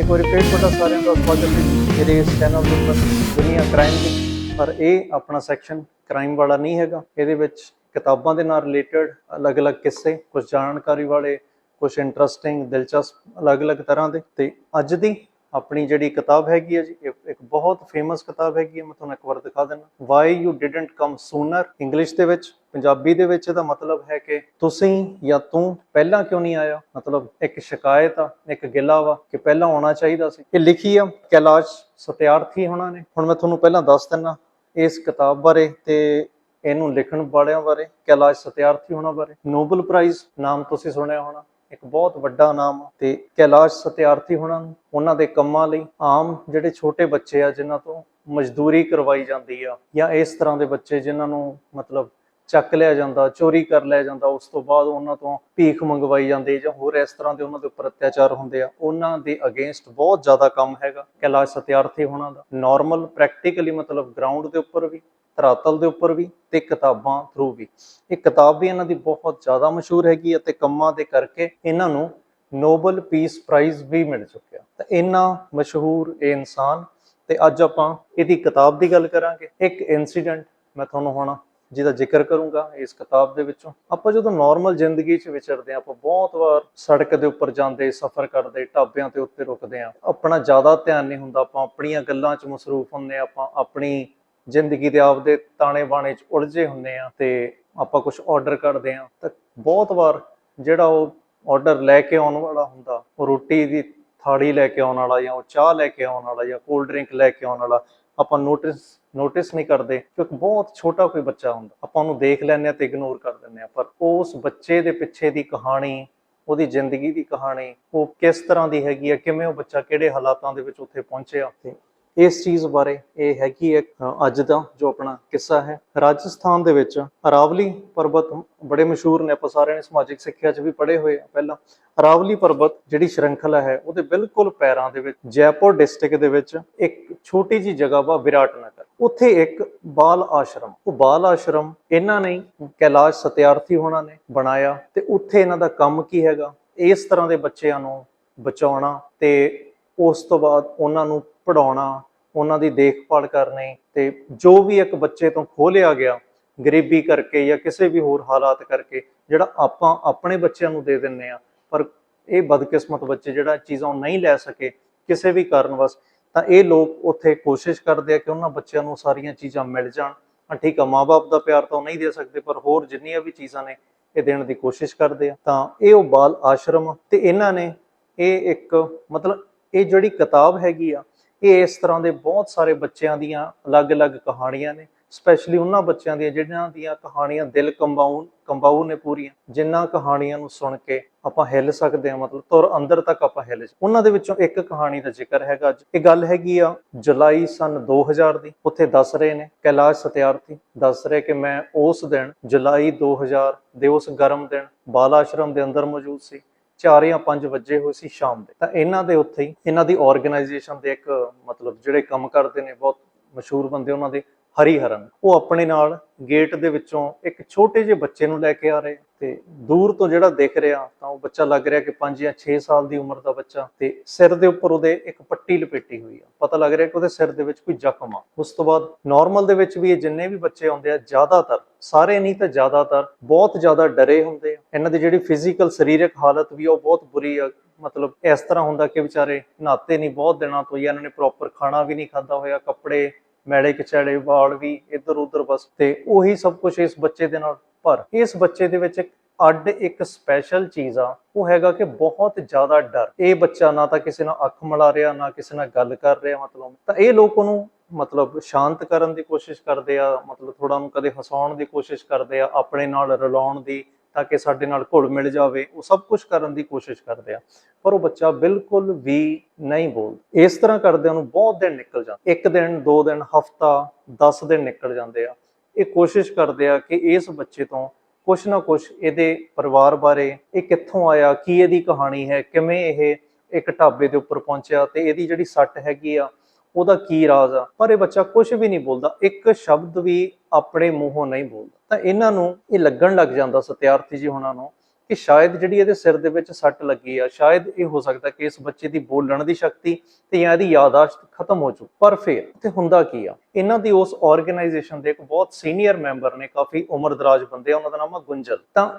ਇੱਕ ਵਾਰੀ ਫੇਰ ਤੁਹਾਡਾ ਸਾਰਿਆਂ ਦਾ ਸਵਾਗਤ ਹੈ ਮੇਰੇ ਇਸ ਚੈਨਲ ਦੇ ਉੱਪਰ, ਦੁਨੀਆ ਕ੍ਰਾਈਮ ਦੀ। ਪਰ ਇਹ ਆਪਣਾ ਸੈਕਸ਼ਨ ਕ੍ਰਾਈਮ ਵਾਲਾ ਨਹੀਂ ਹੈਗਾ। ਇਹਦੇ ਵਿੱਚ ਕਿਤਾਬਾਂ ਦੇ ਨਾਲ ਰਿਲੇਟਡ ਅਲੱਗ-ਅਲੱਗ ਕਿੱਸੇ ਕੁਝ ਜਾਣਕਾਰੀ ਵਾਲੇ ਕੁਝ ਇੰਟਰਸਟਿੰਗ ਦਿਲਚਸਪ ਅਲੱਗ-ਅਲੱਗ ਤਰ੍ਹਾਂ ਦੇ। ਤੇ ਅੱਜ ਦੀ ਆਪਣੀ ਜਿਹੜੀ ਕਿਤਾਬ ਹੈਗੀ ਹੈ ਜੀ ਇੱਕ ਬਹੁਤ ਫੇਮਸ ਕਿਤਾਬ ਹੈਗੀ ਹੈ ਮੈਂ ਤੁਹਾਨੂੰ ਇੱਕ ਵਾਰ ਦਿਖਾ ਦਿੰਦਾ। Why you didn't come sooner English ਦੇ ਵਿੱਚ, ਪੰਜਾਬੀ ਦੇ ਵਿੱਚ ਇਹਦਾ ਮਤਲਬ ਹੈ ਕਿ ਤੁਸੀਂ ਜਾਂ ਤੂੰ ਪਹਿਲਾਂ ਕਿਉਂ ਨਹੀਂ ਆਇਆ? ਮਤਲਬ ਇੱਕ ਸ਼ਿਕਾਇਤ ਆ, ਇੱਕ ਗਿਲਾ ਵਾ ਕਿ ਪਹਿਲਾਂ ਆਉਣਾ ਚਾਹੀਦਾ ਸੀ। ਇਹ ਲਿਖੀ ਆ ਕੈਲਾਸ਼ ਸਤਿਆਰਥੀ ਹੋਣਾ ਨੇ। ਹੁਣ ਮੈਂ ਤੁਹਾਨੂੰ ਪਹਿਲਾਂ ਦੱਸ ਦਿੰਦਾ, ਇਸ ਕਿਤਾਬ ਬਾਰੇ ਤੇ ਇਹਨੂੰ ਲਿਖਣ ਵਾਲਿਆਂ ਬਾਰੇ, ਕੈਲਾਸ਼ ਸਤਿਆਰਥੀ ਹੋਣਾ ਬਾਰੇ। ਨੋਬਲ ਪ੍ਰਾਈਜ਼ ਨਾਮ ਤੁਸੀਂ ਸੁਣਿਆ ਹੋਣਾ। ਇੱਕ ਬਹੁਤ ਵੱਡਾ ਨਾਮ ਤੇ ਕੈਲਾਸ਼ ਸਤਿਆਰਥੀ ਹੋਣਾ ਨੂੰ, ਉਹਨਾਂ ਦੇ ਕੰਮਾਂ ਲਈ ਆਮ ਜਿਹੜੇ ਛੋਟੇ ਬੱਚੇ ਆ, ਜਿਨ੍ਹਾਂ ਤੋਂ ਮਜ਼ਦੂਰੀ ਕਰਵਾਈ ਜਾਂਦੀ ਆ ਜਾਂ ਇਸ ਤਰ੍ਹਾਂ ਦੇ ਬੱਚੇ ਜਿਨ੍ਹਾਂ ਨੂੰ ਮਤਲਬ ਚੱਕ ਲਿਆ ਜਾਂਦਾ, ਚੋਰੀ ਕਰ ਲਿਆ ਜਾਂਦਾ, ਉਸ ਤੋਂ ਬਾਅਦ ਉਹਨਾਂ ਤੋਂ ਭੀਖ ਮੰਗਵਾਈ ਜਾਂਦੀ ਜਾਂ ਹੋਰ ਇਸ ਤਰ੍ਹਾਂ ਦੇ ਉਹਨਾਂ ਦੇ ਉੱਪਰ ਅਤਿਆਚਾਰ ਹੁੰਦੇ ਆ, ਉਹਨਾਂ ਦੇ ਅਗੇਂਸਟ ਬਹੁਤ ਜ਼ਿਆਦਾ ਕੰਮ ਹੈਗਾ ਕੈਲਾਸ਼ ਸਤਿਆਰਥੀ ਹੋਣਾ ਦਾ। ਨਾਰਮਲ ਪ੍ਰੈਕਟੀਕਲੀ ਮਤਲਬ ਗਰਾਊਂਡ ਦੇ ਉੱਪਰ ਵੀ, ਧਰਾਤਲ ਦੇ ਉੱਪਰ ਵੀ ਤੇ ਕਿਤਾਬਾਂ ਥਰੂ ਵੀ। ਇਹ ਕਿਤਾਬ ਵੀ ਇਹਨਾਂ ਦੀ ਬਹੁਤ ਜ਼ਿਆਦਾ ਮਸ਼ਹੂਰ ਹੈਗੀ ਅਤੇ ਕੰਮਾਂ ਦੇ ਕਰਕੇ ਇਹਨਾਂ ਨੂੰ ਨੋਬਲ ਪੀਸ ਪ੍ਰਾਈਜ਼ ਵੀ ਮਿਲ ਚੁੱਕਿਆ। ਤਾਂ ਇੰਨਾ ਮਸ਼ਹੂਰ ਇਹ ਇਨਸਾਨ, ਤੇ ਅੱਜ ਆਪਾਂ ਇਹਦੀ ਕਿਤਾਬ ਦੀ ਗੱਲ ਕਰਾਂਗੇ। ਇੱਕ ਇਨਸੀਡੈਂਟ ਮੈਂ ਤੁਹਾਨੂੰ ਹੁਣ ਜਿਹਦਾ ਜ਼ਿਕਰ ਕਰੂੰਗਾ ਇਸ ਕਿਤਾਬ ਦੇ ਵਿੱਚੋਂ। ਆਪਾਂ ਜਦੋਂ ਨਾਰਮਲ ਜ਼ਿੰਦਗੀ 'ਚ ਵਿਚਰਦੇ ਹਾਂ, ਆਪਾਂ ਬਹੁਤ ਵਾਰ ਸੜਕ ਦੇ ਉੱਪਰ ਜਾਂਦੇ, ਸਫ਼ਰ ਕਰਦੇ, ਢਾਬਿਆਂ ਤੇ ਉੱਤੇ ਰੁਕਦੇ ਹਾਂ, ਆਪਣਾ ਜ਼ਿਆਦਾ ਧਿਆਨ ਨਹੀਂ ਹੁੰਦਾ, ਆਪਾਂ ਆਪਣੀਆਂ ਗੱਲਾਂ 'ਚ ਮਸਰੂਫ ਹੁੰਦੇ ਹਾਂ, ਆਪਾਂ ਆਪਣੀ ਜ਼ਿੰਦਗੀ ਦੇ ਆਪਦੇ ਤਾਣੇ ਬਾਣੇ 'ਚ ਉਲਝੇ ਹੁੰਦੇ ਆ ਤੇ ਆਪਾਂ ਕੁਝ ਆਰਡਰ ਕਰਦੇ ਆ ਤਾਂ ਬਹੁਤ ਵਾਰ ਜਿਹੜਾ ਉਹ ਆਰਡਰ ਲੈ ਕੇ ਆਉਣ ਵਾਲਾ ਹੁੰਦਾ, ਉਹ ਰੋਟੀ ਦੀ ਥਾਲੀ ਲੈ ਕੇ ਆਉਣ ਵਾਲਾ ਜਾਂ ਉਹ ਚਾਹ ਲੈ ਕੇ ਆਉਣ ਵਾਲਾ ਜਾਂ ਕੋਲਡ ਡਰਿੰਕ ਲੈ ਕੇ ਆਉਣ ਵਾਲਾ, ਆਪਾਂ ਨੋਟਿਸ ਨੋਟਿਸ ਨਹੀਂ ਕਰਦੇ, ਕਿਉਂਕਿ ਬਹੁਤ ਛੋਟਾ ਕੋਈ ਬੱਚਾ ਹੁੰਦਾ। ਆਪਾਂ ਉਹਨੂੰ ਦੇਖ ਲੈਂਦੇ ਆ ਤੇ ਇਗਨੋਰ ਕਰ ਦਿੰਦੇ ਆ ਪਰ ਉਸ ਬੱਚੇ ਦੇ ਪਿੱਛੇ ਦੀ ਕਹਾਣੀ, ਉਹਦੀ ਜ਼ਿੰਦਗੀ ਦੀ ਕਹਾਣੀ, ਉਹ ਕਿਸ ਤਰ੍ਹਾਂ ਦੀ ਹੈਗੀ ਆ ਕਿਵੇਂ ਉਹ ਬੱਚਾ ਕਿਹੜੇ ਹਾਲਾਤਾਂ ਦੇ ਵਿੱਚ ਉੱਥੇ ਪਹੁੰਚਿਆ। ਤੇ ਇਸ ਚੀਜ਼ ਬਾਰੇ ਇਹ ਹੈਗੀ ਇੱਕ ਅੱਜ ਦਾ ਜੋ ਆਪਣਾ ਕਿੱਸਾ ਹੈ। ਰਾਜਸਥਾਨ ਦੇ ਵਿੱਚ ਅਰਾਵਲੀ ਪਰਬਤ ਬੜੇ ਮਸ਼ਹੂਰ ਨੇ। ਆਪਾਂ ਸਾਰਿਆਂ ਨੇ ਸਮਾਜਿਕ ਸਿੱਖਿਆ 'ਚ ਵੀ ਪੜ੍ਹੇ ਹੋਏ ਆ ਪਹਿਲਾਂ। ਅਰਾਵਲੀ ਪਰਬਤ ਜਿਹੜੀ ਸ਼੍ਰੰਖਲਾ ਹੈ, ਉਹਦੇ ਬਿਲਕੁਲ ਪੈਰਾਂ ਦੇ ਵਿੱਚ, ਜੈਪੁਰ ਡਿਸਟ੍ਰਿਕਟ ਦੇ ਵਿੱਚ ਇੱਕ ਛੋਟੀ ਜੀ ਜਗ੍ਹਾ ਵਾ ਵਿਰਾਟ ਨਗਰ ਉੱਥੇ ਇੱਕ ਬਾਲ ਆਸ਼ਰਮ। ਉਹ ਬਾਲ ਆਸ਼ਰਮ ਇਹਨਾਂ ਨੇ ਕੈਲਾਸ਼ ਸਤਿਆਰਥੀ ਹੋਣਾ ਨੇ ਬਣਾਇਆ ਤੇ ਉੱਥੇ ਇਹਨਾਂ ਦਾ ਕੰਮ ਕੀ ਹੈਗਾ? ਇਸ ਤਰ੍ਹਾਂ ਦੇ ਬੱਚਿਆਂ ਨੂੰ ਬਚਾਉਣਾ ਤੇ ਉਸ ਤੋਂ ਬਾਅਦ ਉਹਨਾਂ ਨੂੰ ਪੜਾਉਣਾ ਉਹਨਾਂ ਦੀ ਦੇਖਭਾਲ ਕਰਨੀ ਤੇ ਜੋ ਵੀ ਇੱਕ ਬੱਚੇ ਤੋਂ ਖੋਹ ਗਿਆ ਗਰੀਬੀ ਕਰਕੇ ਜਾਂ ਕਿਸੇ ਵੀ ਹੋਰ ਹਾਲਾਤ ਕਰਕੇ, ਜਿਹੜਾ ਆਪਾਂ ਆਪਣੇ ਬੱਚਿਆਂ ਨੂੰ ਦੇ ਦਿੰਨੇ ਆ ਪਰ ਇਹ ਬਦਕਿਸਮਤ ਬੱਚੇ ਜਿਹੜਾ ਚੀਜ਼ਾਂ ਉਹ ਨਹੀਂ ਲੈ ਸਕੇ ਕਿਸੇ ਵੀ ਕਾਰਨ ਵਸ ਤਾਂ ਇਹ ਲੋਕ ਉੱਥੇ ਕੋਸ਼ਿਸ਼ ਕਰਦੇ ਆ ਕਿ ਉਹਨਾਂ ਬੱਚਿਆਂ ਨੂੰ ਸਾਰੀਆਂ ਚੀਜ਼ਾਂ ਮਿਲ ਜਾਣ। ਹਾਂ, ਠੀਕ ਆ ਮਾਪੇ ਦਾ ਪਿਆਰ ਤਾਂ ਉਹ ਨਹੀਂ ਦੇ ਸਕਦੇ, ਪਰ ਹੋਰ ਜਿੰਨੀਆਂ ਵੀ ਚੀਜ਼ਾਂ ਨੇ, ਇਹ ਦੇਣ ਦੀ ਕੋਸ਼ਿਸ਼ ਕਰਦੇ ਆ। ਤਾਂ ਇਹ ਉਹ ਬਾਲ ਆਸ਼ਰਮ ਆ ਤੇ ਇਹਨਾਂ ਨੇ ਇਹ ਇੱਕ ਮਤਲਬ ਇਹ ਜਿਹੜੀ ਕਿਤਾਬ ਹੈਗੀ ਆ ਇਹ ਇਸ ਤਰ੍ਹਾਂ ਦੇ ਬਹੁਤ ਸਾਰੇ ਬੱਚਿਆਂ ਦੀਆਂ ਅਲੱਗ-ਅਲੱਗ ਕਹਾਣੀਆਂ ਨੇ ਸਪੈਸ਼ਲੀ ਉਹਨਾਂ ਬੱਚਿਆਂ ਦੀਆਂ ਜਿਹੜਿਆਂ ਦੀਆਂ ਕਹਾਣੀਆਂ ਦਿਲ ਕੰਬਾਉ ਕੰਬਾਉ ਨੇ ਪੂਰੀਆਂ ਜਿਨ੍ਹਾਂ ਕਹਾਣੀਆਂ ਨੂੰ ਸੁਣ ਕੇ ਆਪਾਂ ਹਿੱਲ ਸਕਦੇ ਹਾਂ, ਮਤਲਬ ਤੁਰ ਅੰਦਰ ਤੱਕ ਆਪਾਂ ਹਿੱਲ ਉਹਨਾਂ ਦੇ ਵਿੱਚੋਂ ਇੱਕ ਕਹਾਣੀ ਦਾ ਜ਼ਿਕਰ ਹੈਗਾ ਅੱਜ। ਇਹ ਗੱਲ ਹੈਗੀ ਆ ਜੁਲਾਈ ਸਨ 2000 ਦੀ, ਉੱਥੇ ਦੱਸ ਰਹੇ ਨੇ ਕੈਲਾਸ਼ ਸਤਿਆਰਥੀ, ਦੱਸ ਰਹੇ ਕਿ ਮੈਂ ਉਸ ਦਿਨ ਜੁਲਾਈ 2000 ਦੇ ਉਸ ਗਰਮ ਦਿਨ ਬਾਲ ਆਸ਼ਰਮ ਦੇ ਅੰਦਰ ਮੌਜੂਦ ਸੀ 4 ਜਾਂ 5 ਵਜੇ ਹੋਏ ਸੀ ਸ਼ਾਮ ਦੇ। ਤਾਂ ਇਹਨਾਂ ਦੇ ਉੱਥੇ ਹੀ, ਇਹਨਾਂ ਦੀ ਆਰਗੇਨਾਈਜੇਸ਼ਨ ਦੇ ਇੱਕ ਮਤਲਬ ਜਿਹੜੇ ਕੰਮ ਕਰਦੇ ਨੇ, ਬਹੁਤ ਮਸ਼ਹੂਰ ਬੰਦੇ ਉਹਨਾਂ ਦੇ ਹਰੀ ਹਰਨ ਉਹ ਆਪਣੇ ਨਾਲ ਗੇਟ ਦੇ ਵਿੱਚੋਂ ਇੱਕ ਛੋਟੇ ਜਿਹੇ ਬੱਚੇ ਨੂੰ ਲੈ ਕੇ ਆ ਰਹੇ ਤੇ ਦੂਰ ਤੋਂ ਜਿਹੜਾ ਦਿਖ ਰਿਹਾ ਤਾਂ ਉਹ ਬੱਚਾ ਲੱਗ ਰਿਹਾ ਕਿ 5 ਜਾਂ 6 ਸਾਲ ਦੀ ਉਮਰ ਦਾ ਬੱਚਾ ਤੇ ਸਿਰ ਦੇ ਉੱਪਰ ਉਹਦੇ ਇੱਕ ਪੱਟੀ ਲਪੇਟੀ ਹੋਈ ਆ। ਪਤਾ ਲੱਗ ਰਿਹਾ ਕਿ ਉਹਦੇ ਸਿਰ ਦੇ ਵਿੱਚ ਕੋਈ ਜ਼ਖਮ ਆ। ਉਸ ਤੋਂ ਬਾਅਦ ਨਾਰਮਲ ਦੇ ਵਿੱਚ ਵੀ ਇਹ ਜਿੰਨੇ ਵੀ ਬੱਚੇ ਆਉਂਦੇ ਆ ਜ਼ਿਆਦਾਤਰ ਸਾਰੇ ਨਹੀਂ ਤਾਂ ਜ਼ਿਆਦਾਤਰ ਬਹੁਤ ਜ਼ਿਆਦਾ ਡਰੇ ਹੁੰਦੇ ਆ। ਇਹਨਾਂ ਦੀ ਜਿਹੜੀ ਫਿਜ਼ੀਕਲ ਸਰੀਰਕ ਹਾਲਤ ਵੀ ਆ, ਉਹ ਬਹੁਤ ਬੁਰੀ ਆ। ਮਤਲਬ ਇਸ ਤਰ੍ਹਾਂ ਹੁੰਦਾ ਕਿ ਵਿਚਾਰੇ ਨਹਾਤੇ ਨਹੀਂ ਬਹੁਤ ਦਿਨਾਂ ਤੋਂ ਜਾਂ ਇਹਨਾਂ ਨੇ ਪ੍ਰੋਪਰ ਖਾਣਾ ਵੀ ਨਹੀਂ ਖਾਦਾ ਹੋਇਆ ਕੱਪੜੇ ਮੈਲੇ ਕਚੜੇ ਵਾਲ ਵੀ ਇੱਧਰ ਉੱਧਰ ਬਸ ਤੇ ਉਹੀ ਸਭ ਕੁਝ ਇਸ ਬੱਚੇ ਦੇ ਨਾਲ ਪਰ ਇਸ ਬੱਚੇ ਦੇ ਵਿੱਚ ਇੱਕ ਅੱਡ ਇੱਕ ਸਪੈਸ਼ਲ ਚੀਜ਼ ਆ, ਉਹ ਹੈਗਾ ਕਿ ਬਹੁਤ ਜ਼ਿਆਦਾ ਡਰ। ਇਹ ਬੱਚਾ ਨਾ ਤਾਂ ਕਿਸੇ ਨਾਲ ਅੱਖ ਮਿਲਾ ਰਿਹਾ, ਨਾ ਕਿਸੇ ਨਾਲ ਗੱਲ ਕਰ ਰਿਹਾ ਮਤਲਬ। ਤਾਂ ਇਹ ਲੋਕ ਉਹਨੂੰ ਮਤਲਬ ਸ਼ਾਂਤ ਕਰਨ ਦੀ ਕੋਸ਼ਿਸ਼ ਕਰਦੇ ਆ, ਮਤਲਬ ਥੋੜਾ ਉਹਨੂੰ ਕਦੇ ਹਸਾਉਣ ਦੀ ਕੋਸ਼ਿਸ਼ ਕਰਦੇ ਆ, ਆਪਣੇ ਨਾਲ ਰਲਾਉਣ ਦੀ ਤਾਂ ਕਿ ਸਾਡੇ ਨਾਲ ਘੁਲ ਮਿਲ ਜਾਵੇ, ਉਹ ਸਭ ਕੁਝ ਕਰਨ ਦੀ ਕੋਸ਼ਿਸ਼ ਕਰਦੇ ਆ। ਪਰ ਉਹ ਬੱਚਾ ਬਿਲਕੁਲ ਵੀ ਨਹੀਂ ਬੋਲਦਾ। ਇਸ ਤਰ੍ਹਾਂ ਕਰਦਿਆਂ ਨੂੰ ਬਹੁਤ ਦਿਨ ਨਿਕਲ ਜਾਂਦੇ। ਇੱਕ ਦਿਨ, ਦੋ ਦਿਨ, ਹਫਤਾ 10 ਦਿਨ ਨਿਕਲ ਜਾਂਦੇ ਆ। ਇਹ ਕੋਸ਼ਿਸ਼ ਕਰਦੇ ਆ ਕਿ ਇਸ ਬੱਚੇ ਤੋਂ ਕੁਛ ਨਾ ਕੁਛ ਇਹਦੇ ਪਰਿਵਾਰ ਬਾਰੇ, ਇਹ ਕਿੱਥੋਂ ਆਇਆ, ਕੀ ਇਹਦੀ ਕਹਾਣੀ ਹੈ, ਕਿਵੇਂ ਇਹ ਇੱਕ ਢਾਬੇ ਦੇ ਉੱਪਰ ਪਹੁੰਚਿਆ ਤੇ ਇਹਦੀ ਜਿਹੜੀ ਸੱਟ ਹੈਗੀ ਆ ਉਹਦਾ ਕੀ ਰਾਜ਼ ਆ? ਪਰ ਇਹ ਬੱਚਾ ਕੁਝ ਵੀ ਨਹੀਂ ਬੋਲਦਾ। ਇੱਕ ਸ਼ਬਦ ਵੀ ਆਪਣੇ ਮੂੰਹੋਂ ਨਹੀਂ ਬੋਲਦਾ। ਤਾਂ ਇਹਨਾਂ ਨੂੰ ਇਹ ਲੱਗਣ ਲੱਗ ਜਾਂਦਾ ਸਤਿਆਰਥੀ ਜੀ ਹੁਣਾਂ ਨੂੰ ਕਿ ਸ਼ਾਇਦ ਜਿਹੜੀ ਇਹਦੇ ਸਿਰ ਦੇ ਵਿੱਚ ਸੱਟ ਲੱਗੀ ਆ, ਸ਼ਾਇਦ ਇਹ ਹੋ ਸਕਦਾ ਕਿ ਇਸ ਬੱਚੇ ਦੀ ਬੋਲਣ ਦੀ ਸ਼ਕਤੀ ਤੇ ਜਾਂ ਇਹਦੀ ਯਾਦਾਸ਼ਤ ਖਤਮ ਹੋ ਚੁੱਕੀ। ਪਰ ਫਿਰ ਤੇ ਹੁੰਦਾ ਕੀ ਆ? ਇਹਨਾਂ ਦੀ ਉਸ ਆਰਗੇਨਾਈਜੇਸ਼ਨ ਦੇ ਇੱਕ ਬਹੁਤ ਸੀਨੀਅਰ ਮੈਂਬਰ ਨੇ ਕਾਫੀ ਉਮਰਦਰਾਜ ਬੰਦੇ ਆ, ਉਹਨਾਂ ਦਾ ਨਾਮ ਆ ਗੁੰਜਲ। ਤਾਂ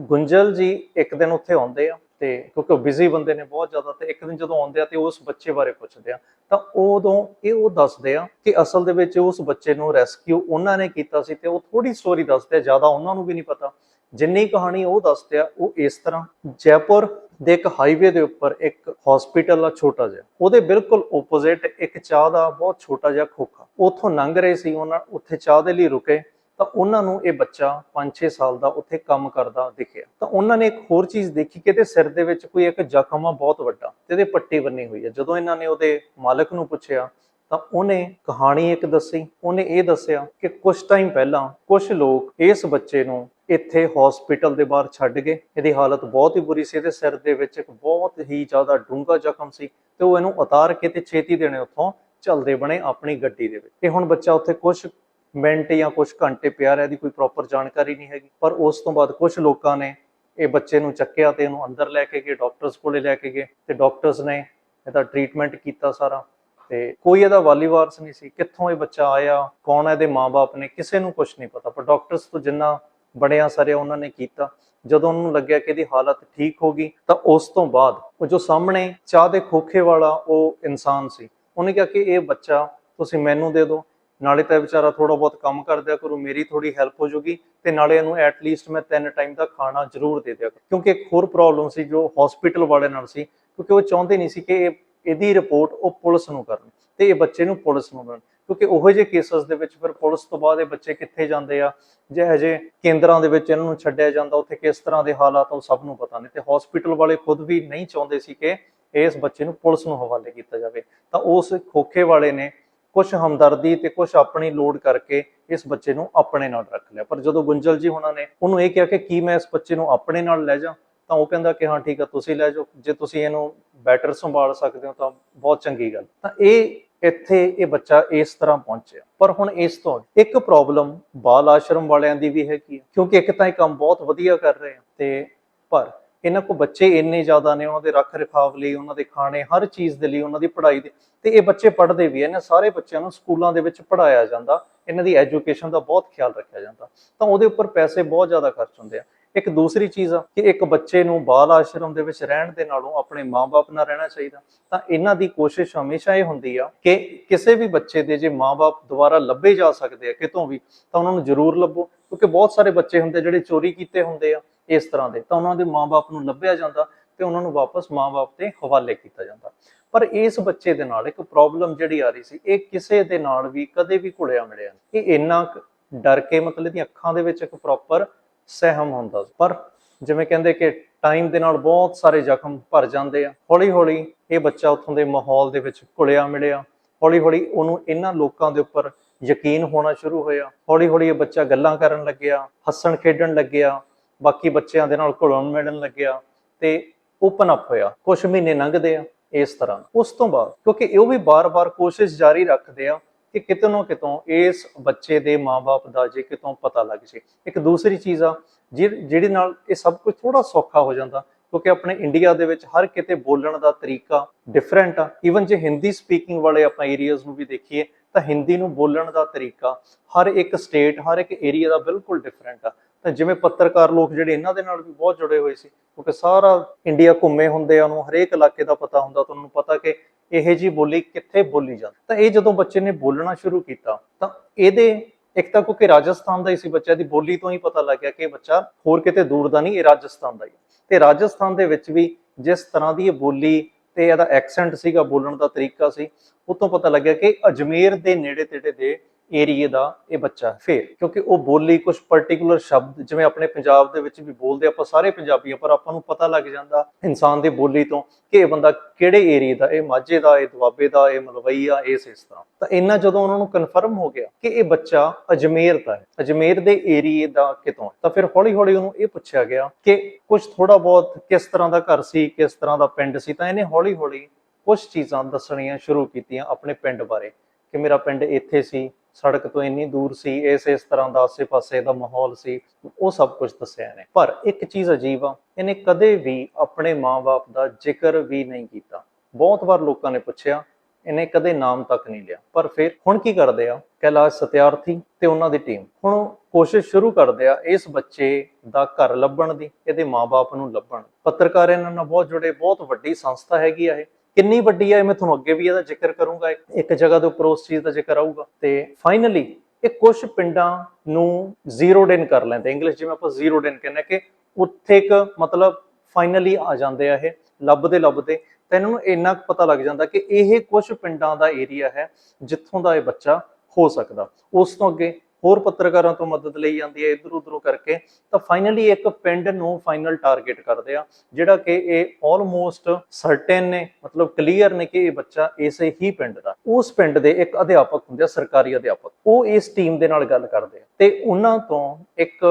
ਗੁੰਜਲ ਜੀ ਇੱਕ ਦਿਨ ਉੱਥੇ ਆਉਂਦੇ ਆ। ਤੇ ਕਿਉਂਕਿ ਉਹ ਬਿਜ਼ੀ ਬੰਦੇ ਨੇ ਬਹੁਤ ਜ਼ਿਆਦਾ ਤੇ ਇੱਕ ਦਿਨ ਜਦੋਂ ਆਉਂਦੇ ਆ ਤੇ ਉਸ ਬੱਚੇ ਬਾਰੇ ਪੁੱਛਦੇ ਆ, ਤਾਂ ਉਦੋਂ ਇਹ ਉਹ ਦੱਸਦੇ ਆ ਕਿ ਅਸਲ ਦੇ ਵਿੱਚ ਉਸ ਬੱਚੇ ਨੂੰ ਰੈਸਕਿਊ ਉਹਨਾਂ ਨੇ ਕੀਤਾ ਸੀ ਤੇ ਉਹ ਥੋੜੀ ਸਟੋਰੀ ਦੱਸਦੇ ਆ, ਜ਼ਿਆਦਾ ਉਹਨਾਂ ਨੂੰ ਵੀ ਨਹੀਂ ਪਤਾ। ਜਿੰਨੀ ਕਹਾਣੀ ਉਹ ਦੱਸਦੇ ਆ, ਉਹ ਇਸ ਤਰ੍ਹਾਂ ਜੈਪੁਰ ਦੇ ਇੱਕ ਹਾਈਵੇ ਦੇ ਉੱਪਰ ਇੱਕ ਹਸਪੀਟਲ ਆ, ਛੋਟਾ ਜਿਹਾ। ਉਹਦੇ ਬਿਲਕੁਲ ਆਪੋਜ਼ਿਟ ਇੱਕ ਚਾਹ ਦਾ ਬਹੁਤ ਛੋਟਾ ਜਿਹਾ ਖੋਖਾ। ਉੱਥੋਂ ਲੰਘ ਰਹੇ ਸੀ ਉਹਨਾਂ, ਉੱਥੇ ਚਾਹ ਦੇ ਲਈ ਰੁਕੇ। ਤਾਂ ਉਹਨਾਂ ਨੂੰ ਇਹ ਬੱਚਾ 5-6 ਸਾਲ ਦਾ ਉੱਥੇ ਕੰਮ ਕਰਦਾ ਦਿਖਿਆ। ਤਾਂ ਉਹਨਾਂ ਨੇ ਇੱਕ ਹੋਰ ਚੀਜ਼ ਦੇਖੀ ਕਿ ਇਹਦੇ ਸਿਰ ਦੇ ਵਿੱਚ ਕੋਈ ਇੱਕ ਜ਼ਖਮ ਆ ਬਹੁਤ ਵੱਡਾ ਤੇ ਇਹਦੇ ਪੱਟੀ ਬੰਨੀ ਹੋਈ ਹੈ ਜਦੋਂ ਇਹਨਾਂ ਨੇ ਉਹਦੇ ਮਾਲਕ ਨੂੰ ਪੁੱਛਿਆ, ਤਾਂ ਉਹਨੇ ਕਹਾਣੀ ਇੱਕ ਦੱਸੀ। ਉਹਨੇ ਇਹ ਦੱਸਿਆ ਕਿ ਕੁਝ ਟਾਈਮ ਪਹਿਲਾਂ ਕੁਝ ਲੋਕ ਇਸ ਬੱਚੇ ਨੂੰ ਇੱਥੇ ਹਸਪੀਟਲ ਦੇ ਬਾਹਰ ਛੱਡ ਗਏ। ਇਹਦੀ ਹਾਲਤ ਬਹੁਤ ਹੀ ਬੁਰੀ ਸੀ। ਇਹਦੇ ਸਿਰ ਦੇ ਵਿੱਚ ਇੱਕ ਬਹੁਤ ਹੀ ਜ਼ਿਆਦਾ ਡੂੰਘਾ ਜ਼ਖਮ ਸੀ ਤੇ ਉਹ ਇਹਨੂੰ ਉਤਾਰ ਕੇ ਤੇ ਛੇਤੀ ਦੇਣੇ ਉੱਥੋਂ ਚੱਲਦੇ ਬਣੇ ਆਪਣੀ ਗੱਡੀ ਦੇ ਵਿੱਚ। ਇਹ ਹੁਣ ਬੱਚਾ ਉੱਥੇ ਕੁਝ ਮਿੰਟ ਜਾਂ ਕੁਝ ਘੰਟੇ ਪਿਆ ਰਿਹਾ ਦੀ ਕੋਈ ਪ੍ਰੋਪਰ ਜਾਣਕਾਰੀ ਨਹੀਂ ਹੈਗੀ। ਪਰ ਉਸ ਤੋਂ ਬਾਅਦ ਕੁਝ ਲੋਕਾਂ ਨੇ ਇਹ ਬੱਚੇ ਨੂੰ ਚੱਕਿਆ ਤੇ ਇਹਨੂੰ ਅੰਦਰ ਲੈ ਕੇ ਗਏ ਡਾਕਟਰਸ ਕੋਲੇ ਲੈ ਕੇ ਗਏ ਤੇ ਡਾਕਟਰਸ ਨੇ ਇਹਦਾ ਟ੍ਰੀਟਮੈਂਟ ਕੀਤਾ ਸਾਰਾ। ਤੇ ਕੋਈ ਇਹਦਾ ਵਾਲੀ ਵਾਰਸ ਨਹੀਂ ਸੀ, ਕਿੱਥੋਂ ਇਹ ਬੱਚਾ ਆਇਆ, ਕੌਣ ਹੈ, ਇਹਦੇ ਮਾਪੇ ਨੇ, ਕਿਸੇ ਨੂੰ ਕੁਝ ਨਹੀਂ ਪਤਾ। ਪਰ ਡਾਕਟਰਸ ਤੋਂ ਜਿੰਨਾ ਬੜਿਆ ਸਰਿਆ ਉਹਨਾਂ ਨੇ ਕੀਤਾ। ਜਦੋਂ ਉਹਨਾਂ ਨੂੰ ਲੱਗਿਆ ਕਿ ਇਹਦੀ ਹਾਲਤ ਠੀਕ ਹੋ ਗਈ, ਤਾਂ ਉਸ ਤੋਂ ਬਾਅਦ ਉਹ ਜੋ ਸਾਹਮਣੇ ਚਾਹ ਦੇ ਖੋਖੇ ਵਾਲਾ ਉਹ ਇਨਸਾਨ ਸੀ। ਉਹਨੇ ਕਿਹਾ ਕਿ ਇਹ ਬੱਚਾ ਤੁਸੀਂ ਮੈਨੂੰ ਦੇ ਦਿਓ। ਨਾਲੇ ਤਾਂ ਵਿਚਾਰਾ ਥੋੜਾ ਬਹੁਤ ਕੰਮ ਕਰਦਿਆ ਕਰੂ, ਮੇਰੀ ਥੋੜੀ ਹੈਲਪ ਹੋ ਜੂਗੀ ਤੇ ਨਾਲੇ ਇਹਨੂੰ ਐਟ ਲੀਸਟ ਮੈਂ ਤਿੰਨ ਟਾਈਮ ਦਾ ਖਾਣਾ ਜ਼ਰੂਰ ਦੇ ਦਿਆ ਕਰਾਂ। ਕਿਉਂਕਿ ਇੱਕ ਹੋਰ ਪ੍ਰੋਬਲਮ ਸੀ ਜੋ ਹਸਪੀਟਲ ਵਾਲੇ ਨਾਲ ਸੀ, ਕਿਉਂਕਿ ਉਹ ਚਾਹੁੰਦੇ ਨਹੀਂ ਸੀ ਕਿ ਇਹਦੀ ਰਿਪੋਰਟ ਉਹ ਪੁਲਿਸ ਨੂੰ ਕਰਨ ਤੇ ਇਹ ਬੱਚੇ ਨੂੰ ਪੁਲਿਸ ਨੂੰ ਕਰਨ ਕਿਉਂਕਿ ਉਹੋ ਜਿਹੇ ਕੇਸਸ ਦੇ ਵਿੱਚ ਫਿਰ ਪੁਲਿਸ ਤੋਂ ਬਾਅਦ ਇਹ ਬੱਚੇ ਕਿੱਥੇ ਜਾਂਦੇ ਆ ਜੇ ਜਿਹੇ ਕੇਂਦਰਾਂ ਦੇ ਵਿੱਚ ਇਹਨਾਂ ਨੂੰ ਛੱਡਿਆ ਜਾਂਦਾ, ਉੱਥੇ ਕਿਸ ਤਰ੍ਹਾਂ ਦੇ ਹਾਲਾਤ ਆ ਉਹ ਸਭ ਨੂੰ ਪਤਾ ਨਹੀਂ ਤੇ ਹਸਪੀਟਲ ਵਾਲੇ ਖੁਦ ਵੀ ਨਹੀਂ ਚਾਹੁੰਦੇ ਸੀ ਕਿ ਇਸ ਬੱਚੇ ਨੂੰ ਪੁਲਿਸ ਨੂੰ ਹਵਾਲੇ ਕੀਤਾ ਜਾਵੇ। ਤਾਂ ਉਸ ਖੋਖੇ ਵਾਲੇ ਨੇ ਕੁਝ ਹਮਦਰਦੀ ਤੇ ਕੁਝ ਆਪਣੀ ਲੋੜ ਕਰਕੇ ਇਸ ਬੱਚੇ ਨੂੰ ਆਪਣੇ ਨਾਲ ਰੱਖ ਲਿਆ। ਪਰ ਜਦੋਂ ਗੁੰਜਲ ਜੀ ਉਹਨਾਂ ਨੇ ਉਹਨੂੰ ਇਹ ਕਿਹਾ ਕਿ ਕੀ ਮੈਂ ਇਸ ਬੱਚੇ ਨੂੰ ਆਪਣੇ ਨਾਲ ਲੈ ਜਾ, ਤਾਂ ਉਹ ਕਹਿੰਦਾ ਕਿ ਹਾਂ, ਠੀਕ ਆ, ਤੁਸੀਂ ਲੈ ਜਾਓ। ਜੇ ਤੁਸੀਂ ਇਹਨੂੰ ਬੈਟਰ ਸੰਭਾਲ ਸਕਦੇ ਹੋ ਤਾਂ ਬਹੁਤ ਚੰਗੀ ਗੱਲ। ਤਾਂ ਇਹ ਇੱਥੇ ਇਹ ਬੱਚਾ ਇਸ ਤਰ੍ਹਾਂ ਪਹੁੰਚਿਆ। ਪਰ ਹੁਣ ਇਸ ਤੋਂ ਇੱਕ ਪ੍ਰੋਬਲਮ ਬਾਲ ਆਸ਼ਰਮ ਵਾਲਿਆਂ ਦੀ ਵੀ ਹੈਗੀ ਹੈ ਕਿਉਂਕਿ ਇੱਕ ਤਾਂ ਇਹ ਕੰਮ ਬਹੁਤ ਵਧੀਆ ਕਰ ਰਹੇ ਆ ਤੇ ਪਰ ਇਹਨਾਂ ਕੋ ਬੱਚੇ ਇੰਨੇ ਜ਼ਿਆਦਾ ਨੇ, ਉਹਨਾਂ ਦੇ ਰੱਖ ਰਖਾਵ ਲਈ, ਉਹਨਾਂ ਦੇ ਖਾਣੇ, ਹਰ ਚੀਜ਼ ਦੇ ਲਈ, ਉਹਨਾਂ ਦੀ ਪੜ੍ਹਾਈ ਦੇ, ਤੇ ਇਹ ਬੱਚੇ ਪੜ੍ਹਦੇ ਵੀ ਆ, ਇਹਨਾਂ ਸਾਰੇ ਬੱਚਿਆਂ ਨੂੰ ਸਕੂਲਾਂ ਦੇ ਵਿੱਚ ਪੜ੍ਹਾਇਆ ਜਾਂਦਾ, ਇਹਨਾਂ ਦੀ ਐਜੂਕੇਸ਼ਨ ਦਾ ਬਹੁਤ ਖਿਆਲ ਰੱਖਿਆ ਜਾਂਦਾ। ਤਾਂ ਉਹਦੇ ਉੱਪਰ ਪੈਸੇ ਬਹੁਤ ਜ਼ਿਆਦਾ ਖਰਚ ਹੁੰਦੇ ਆ। ਇੱਕ ਦੂਸਰੀ ਚੀਜ਼ ਆ ਕਿ ਇੱਕ ਬੱਚੇ ਨੂੰ ਬਾਲ ਆਸ਼ਰਮ ਦੇ ਵਿੱਚ ਰਹਿਣ ਦੇ ਨਾਲੋਂ ਆਪਣੇ ਮਾਪੇ ਨਾਲ ਰਹਿਣਾ ਚਾਹੀਦਾ ਤਾਂ ਇਹਨਾਂ ਦੀ ਕੋਸ਼ਿਸ਼ ਹਮੇਸ਼ਾ ਇਹ ਹੁੰਦੀ ਆ ਕਿ ਕਿਸੇ ਵੀ ਬੱਚੇ ਦੇ ਜੇ ਮਾਪੇ ਦੁਬਾਰਾ ਲੱਭੇ ਜਾ ਸਕਦੇ ਆ ਕਿਤੋਂ ਵੀ, ਤਾਂ ਉਹਨਾਂ ਨੂੰ ਜ਼ਰੂਰ ਲੱਭੋ, ਕਿਉਂਕਿ ਬਹੁਤ ਸਾਰੇ ਬੱਚੇ ਹੁੰਦੇ ਜਿਹੜੇ ਚੋਰੀ ਕੀਤੇ ਹੁੰਦੇ ਆ ਇਸ ਤਰ੍ਹਾਂ ਦੇ, ਤਾਂ ਉਹਨਾਂ ਦੇ ਮਾਪੇ ਨੂੰ ਲੱਭਿਆ ਜਾਂਦਾ ਤੇ ਉਹਨਾਂ ਨੂੰ ਵਾਪਸ ਮਾਪੇ ਦੇ ਹਵਾਲੇ ਕੀਤਾ ਜਾਂਦਾ ਪਰ ਇਸ ਬੱਚੇ ਦੇ ਨਾਲ ਇੱਕ ਪ੍ਰੋਬਲਮ ਜਿਹੜੀ ਆ ਰਹੀ ਸੀ, ਇਹ ਕਿਸੇ ਦੇ ਨਾਲ ਵੀ ਕਦੇ ਵੀ ਘੁਲਿਆ ਮਿਲਿਆ ਨਹੀਂ। ਇਹ ਇੰਨਾ ਡਰ ਕੇ ਮਤਲਬ ਇਹਦੀਆਂ ਅੱਖਾਂ ਦੇ ਵਿੱਚ ਇੱਕ ਪ੍ਰੋਪਰ ਸਹਿਮ ਹੁੰਦਾ ਪਰ ਜਿਵੇਂ ਕਹਿੰਦੇ ਕਿ ਟਾਈਮ ਦੇ ਨਾਲ ਬਹੁਤ ਸਾਰੇ ਜ਼ਖਮ ਭਰ ਜਾਂਦੇ ਆ। ਹੌਲੀ ਹੌਲੀ ਇਹ ਬੱਚਾ ਉੱਥੋਂ ਦੇ ਮਾਹੌਲ ਦੇ ਵਿੱਚ ਘੁਲਿਆ ਮਿਲਿਆ। ਹੌਲੀ ਹੌਲੀ ਉਹਨੂੰ ਇਹਨਾਂ ਲੋਕਾਂ ਦੇ ਉੱਪਰ ਯਕੀਨ ਹੋਣਾ ਸ਼ੁਰੂ ਹੋਇਆ। ਹੌਲੀ ਹੌਲੀ ਇਹ ਬੱਚਾ ਗੱਲਾਂ ਕਰਨ ਲੱਗਿਆ, ਹੱਸਣ ਖੇਡਣ ਲੱਗਿਆ, ਬਾਕੀ ਬੱਚਿਆਂ ਦੇ ਨਾਲ ਘੁਲਣ ਮਿਲਣ ਲੱਗਿਆ ਤੇ ਓਪਨ ਅਪ ਹੋਇਆ। ਕੁਝ ਮਹੀਨੇ ਲੰਘਦੇ ਆ ਇਸ ਤਰ੍ਹਾਂ। ਉਸ ਤੋਂ ਬਾਅਦ ਕਿਉਂਕਿ ਉਹ ਵੀ ਬਾਰ-ਬਾਰ ਕੋਸ਼ਿਸ਼ ਜਾਰੀ ਰੱਖਦੇ ਆ ਕਿ ਕਿਤੇ ਨਾ ਕਿਤੋਂ ਇਸ ਬੱਚੇ ਦੇ ਮਾਪੇ ਦਾ ਜੇ ਕਿਤੋਂ ਪਤਾ ਲੱਗ ਜੇ। ਇੱਕ ਦੂਸਰੀ ਚੀਜ਼ ਆ, ਜਿਹ- ਜਿਹਦੇ ਨਾਲ ਇਹ ਸਭ ਕੁਝ ਥੋੜਾ ਸੌਖਾ ਹੋ ਜਾਂਦਾ, ਕਿਉਂਕਿ ਆਪਣੇ ਇੰਡੀਆ ਦੇ ਵਿੱਚ ਹਰ ਕਿਤੇ ਬੋਲਣ ਦਾ ਤਰੀਕਾ ਡਿਫਰੈਂਟ ਆ। ਈਵਨ ਜੇ ਹਿੰਦੀ ਸਪੀਕਿੰਗ ਵਾਲੇ ਆਪਾਂ ਏਰੀਆਜ਼ ਨੂੰ ਵੀ ਦੇਖੀਏ, ਤਾਂ ਹਿੰਦੀ ਨੂੰ ਬੋਲਣ ਦਾ ਤਰੀਕਾ ਹਰ ਇੱਕ ਸਟੇਟ ਹਰ ਇੱਕ ਏਰੀਆ ਦਾ ਬਿਲਕੁਲ ਡਿਫਰੈਂਟ ਆ। ਤਾਂ ਜਿਵੇਂ ਪੱਤਰਕਾਰ ਲੋਕ ਜਿਹੜੇ ਇਹਨਾਂ ਦੇ ਨਾਲ ਵੀ ਬਹੁਤ ਜੁੜੇ ਹੋਏ ਸੀ, ਕਿਉਂਕਿ ਸਾਰਾ ਇੰਡੀਆ ਘੁੰਮੇ ਹੁੰਦੇ ਆ, ਉਹਨੂੰ ਹਰੇਕ ਇਲਾਕੇ ਦਾ ਪਤਾ ਹੁੰਦਾ, ਤਾਂ ਤੁਹਾਨੂੰ ਪਤਾ ਕਿ ਇਹ ਜੀ ਬੋਲੀ ਕਿੱਥੇ ਬੋਲੀ ਜਾਂਦੀ ਤਾਂ ਇਹ ਜਦੋਂ ਬੱਚੇ ਨੇ ਬੋਲਣਾ ਸ਼ੁਰੂ ਕੀਤਾ, ਤਾਂ ਇਹਦੇ ਇੱਕ ਤਾਂ ਕਿਉਂਕਿ ਰਾਜਸਥਾਨ ਦਾ ਹੀ ਸੀ ਬੱਚਾ ਦੀ ਬੋਲੀ ਤੋਂ ਹੀ ਪਤਾ ਲੱਗਿਆ ਕਿ ਇਹ ਬੱਚਾ ਹੋਰ ਕਿਤੇ ਦੂਰ ਦਾ ਨਹੀਂ, ਇਹ ਰਾਜਸਥਾਨ ਦਾ ਹੀ ਹੈ। ਤੇ ਰਾਜਸਥਾਨ ਦੇ ਵਿੱਚ ਵੀ ਜਿਸ ਤਰ੍ਹਾਂ ਦੀ ਇਹ ਬੋਲੀ ਤੇ ਇਹਦਾ ਐਕਸੈਂਟ ਸੀਗਾ, ਬੋਲਣ ਦਾ ਤਰੀਕਾ ਸੀ, ਉਹ ਤੋਂ ਪਤਾ ਲੱਗਿਆ ਕਿ ਅਜਮੇਰ ਦੇ ਨੇੜੇ ਤੇੜੇ ਦੇ ਏਰੀਏ ਦਾ ਇਹ ਬੱਚਾ ਹੈ। ਫਿਰ, ਕਿਉਂਕਿ ਉਹ ਬੋਲੀ ਕੁਝ ਪਾਰਟਿਕੂਲਰ ਸ਼ਬਦ, ਜਿਵੇਂ ਆਪਣੇ ਪੰਜਾਬ ਦੇ ਵਿੱਚ ਵੀ ਬੋਲਦੇ ਆਪਾਂ ਸਾਰੇ ਪੰਜਾਬੀ ਆ ਪਰ ਆਪਾਂ ਨੂੰ ਪਤਾ ਲੱਗ ਜਾਂਦਾ ਇਨਸਾਨ ਦੀ ਬੋਲੀ ਤੋਂ ਕਿ ਇਹ ਬੰਦਾ ਕਿਹੜੇ ਏਰੀਏ ਦਾ, ਇਹ ਮਾਝੇ ਦਾ, ਇਹ ਦੁਆਬੇ ਦਾ, ਇਹ ਮਲਵਈ ਆ ਇਸ ਇਸ ਤਰ੍ਹਾਂ ਤਾਂ ਇੰਨਾ ਜਦੋਂ ਉਹਨਾਂ ਨੂੰ ਕਨਫਰਮ ਹੋ ਗਿਆ ਕਿ ਇਹ ਬੱਚਾ ਅਜਮੇਰ ਦਾ ਹੈ, ਅਜਮੇਰ ਦੇ ਏਰੀਏ ਦਾ ਕਿਤੋਂ ਹੈ, ਤਾਂ ਫਿਰ ਹੌਲੀ ਹੌਲੀ ਉਹਨੂੰ ਇਹ ਪੁੱਛਿਆ ਗਿਆ ਕਿ ਕੁਝ ਥੋੜਾ ਬਹੁਤ ਕਿਸ ਤਰ੍ਹਾਂ ਦਾ ਘਰ ਸੀ, ਕਿਸ ਤਰ੍ਹਾਂ ਦਾ ਪਿੰਡ ਸੀ, ਤਾਂ ਇਹਨੇ ਹੌਲੀ ਹੌਲੀ ਕੁਝ ਚੀਜ਼ਾਂ ਦੱਸਣੀਆਂ ਸ਼ੁਰੂ ਕੀਤੀਆਂ ਆਪਣੇ ਪਿੰਡ ਬਾਰੇ ਕਿ ਮੇਰਾ ਪਿੰਡ ਇੱਥੇ ਸੀ ਸੜਕ ਤੋਂ ਇੰਨੀ ਦੂਰ ਸੀ, ਇਸ ਇਸ ਤਰ੍ਹਾਂ ਦਾ ਆਸੇ-ਪਾਸੇ ਦਾ ਮਾਹੌਲ ਸੀ, ਉਹ ਸਭ ਕੁਝ ਦੱਸਿਆ ਇਹਨੇ ਪਰ ਇੱਕ ਚੀਜ਼ ਅਜੀਬ ਆ, ਇਹਨੇ ਕਦੇ ਵੀ ਆਪਣੇ ਮਾਪੇ ਦਾ ਜ਼ਿਕਰ ਵੀ ਨਹੀਂ ਕੀਤਾ। ਬਹੁਤ ਵਾਰ ਲੋਕਾਂ ਨੇ ਪੁੱਛਿਆ, ਇਹਨੇ ਕਦੇ ਨਾਮ ਤੱਕ ਨਹੀਂ ਲਿਆ। ਪਰ ਫਿਰ ਹੁਣ ਕੀ ਕਰਦੇ ਆ? ਕੈਲਾਸ਼ ਸਤਿਆਰਥੀ ਤੇ ਉਹਨਾਂ ਦੀ ਟੀਮ। ਹੁਣ ਕੋਸ਼ਿਸ਼ ਸ਼ੁਰੂ ਕਰਦੇ ਆ ਇਸ ਬੱਚੇ ਦਾ ਘਰ ਲੱਭਣ ਦੀ, ਇਹਦੇ ਮਾਪੇ ਨੂੰ ਲੱਭਣ। ਪੱਤਰਕਾਰ ਇਹਨਾਂ ਨਾਲ ਬਹੁਤ ਜੁੜੇ, ਬਹੁਤ ਵੱਡੀ ਸੰਸਥਾ ਹੈਗੀ ਆ ਇਹ। ਕਿੰਨੀ ਵੱਡੀ ਆ ਮੈਂ ਤੁਹਾਨੂੰ ਅੱਗੇ ਵੀ ਇਹਦਾ ਜ਼ਿਕਰ ਕਰੂੰਗਾ, ਇੱਕ- ਜਗ੍ਹਾ ਦੇ ਉੱਪਰ ਉਸ ਚੀਜ਼ ਦਾ ਜ਼ਿਕਰ ਆਊਗਾ। ਤੇ ਫਾਈਨਲੀ ਇਹ ਕੁਝ ਪਿੰਡਾਂ ਨੂੰ ਜ਼ੀਰੋਡ ਇਨ ਕਰ ਲੈਂਦੇ ਇੰਗਲਿਸ਼ ਜਿਵੇਂ ਆਪਾਂ ਜ਼ੀਰੋਡ ਇਨ ਕਹਿੰਦੇ ਆ ਕਿ ਉੱਥੇ ਇੱਕ ਮਤਲਬ ਫਾਈਨਲੀ ਆ ਜਾਂਦੇ ਆ ਇਹ, ਲੱਭਦੇ ਲੱਭਦੇ। ਤਾਂ ਇਹਨਾਂ ਨੂੰ ਇੰਨਾ ਕੁ ਪਤਾ ਲੱਗ ਜਾਂਦਾ ਕਿ ਇਹ ਕੁਝ ਪਿੰਡਾਂ ਦਾ ਏਰੀਆ ਹੈ ਜਿੱਥੋਂ ਦਾ ਇਹ ਬੱਚਾ ਹੋ ਸਕਦਾ। ਉਸ ਤੋਂ ਅੱਗੇ ਹੋਰ ਪੱਤਰਕਾਰਾਂ ਤੋਂ ਮਦਦ ਲਈ ਜਾਂਦੀ ਹੈ ਇਧਰ ਉਧਰੋਂ ਕਰਕੇ, ਤਾਂ ਫਾਈਨਲੀ ਇੱਕ ਪਿੰਡ ਨੂੰ ਫਾਈਨਲ ਟਾਰਗੇਟ ਕਰਦੇ ਆ, ਜਿਹੜਾ ਕਿ ਇਹ ਆਲਮੋਸਟ ਸਰਟੇਨ ਨੇ, ਮਤਲਬ ਕਲੀਅਰ ਨੇ ਕਿ ਇਹ ਬੱਚਾ ਇਸੇ ਹੀ ਪਿੰਡ ਦਾ। ਉਸ ਪਿੰਡ ਦੇ ਇੱਕ ਅਧਿਆਪਕ ਹੁੰਦੇ ਆ, ਸਰਕਾਰੀ ਅਧਿਆਪਕ। ਉਹ ਇਸ ਟੀਮ ਦੇ ਨਾਲ ਗੱਲ ਕਰਦੇ ਆ, ਤੇ ਉਹਨਾਂ ਤੋਂ ਇੱਕ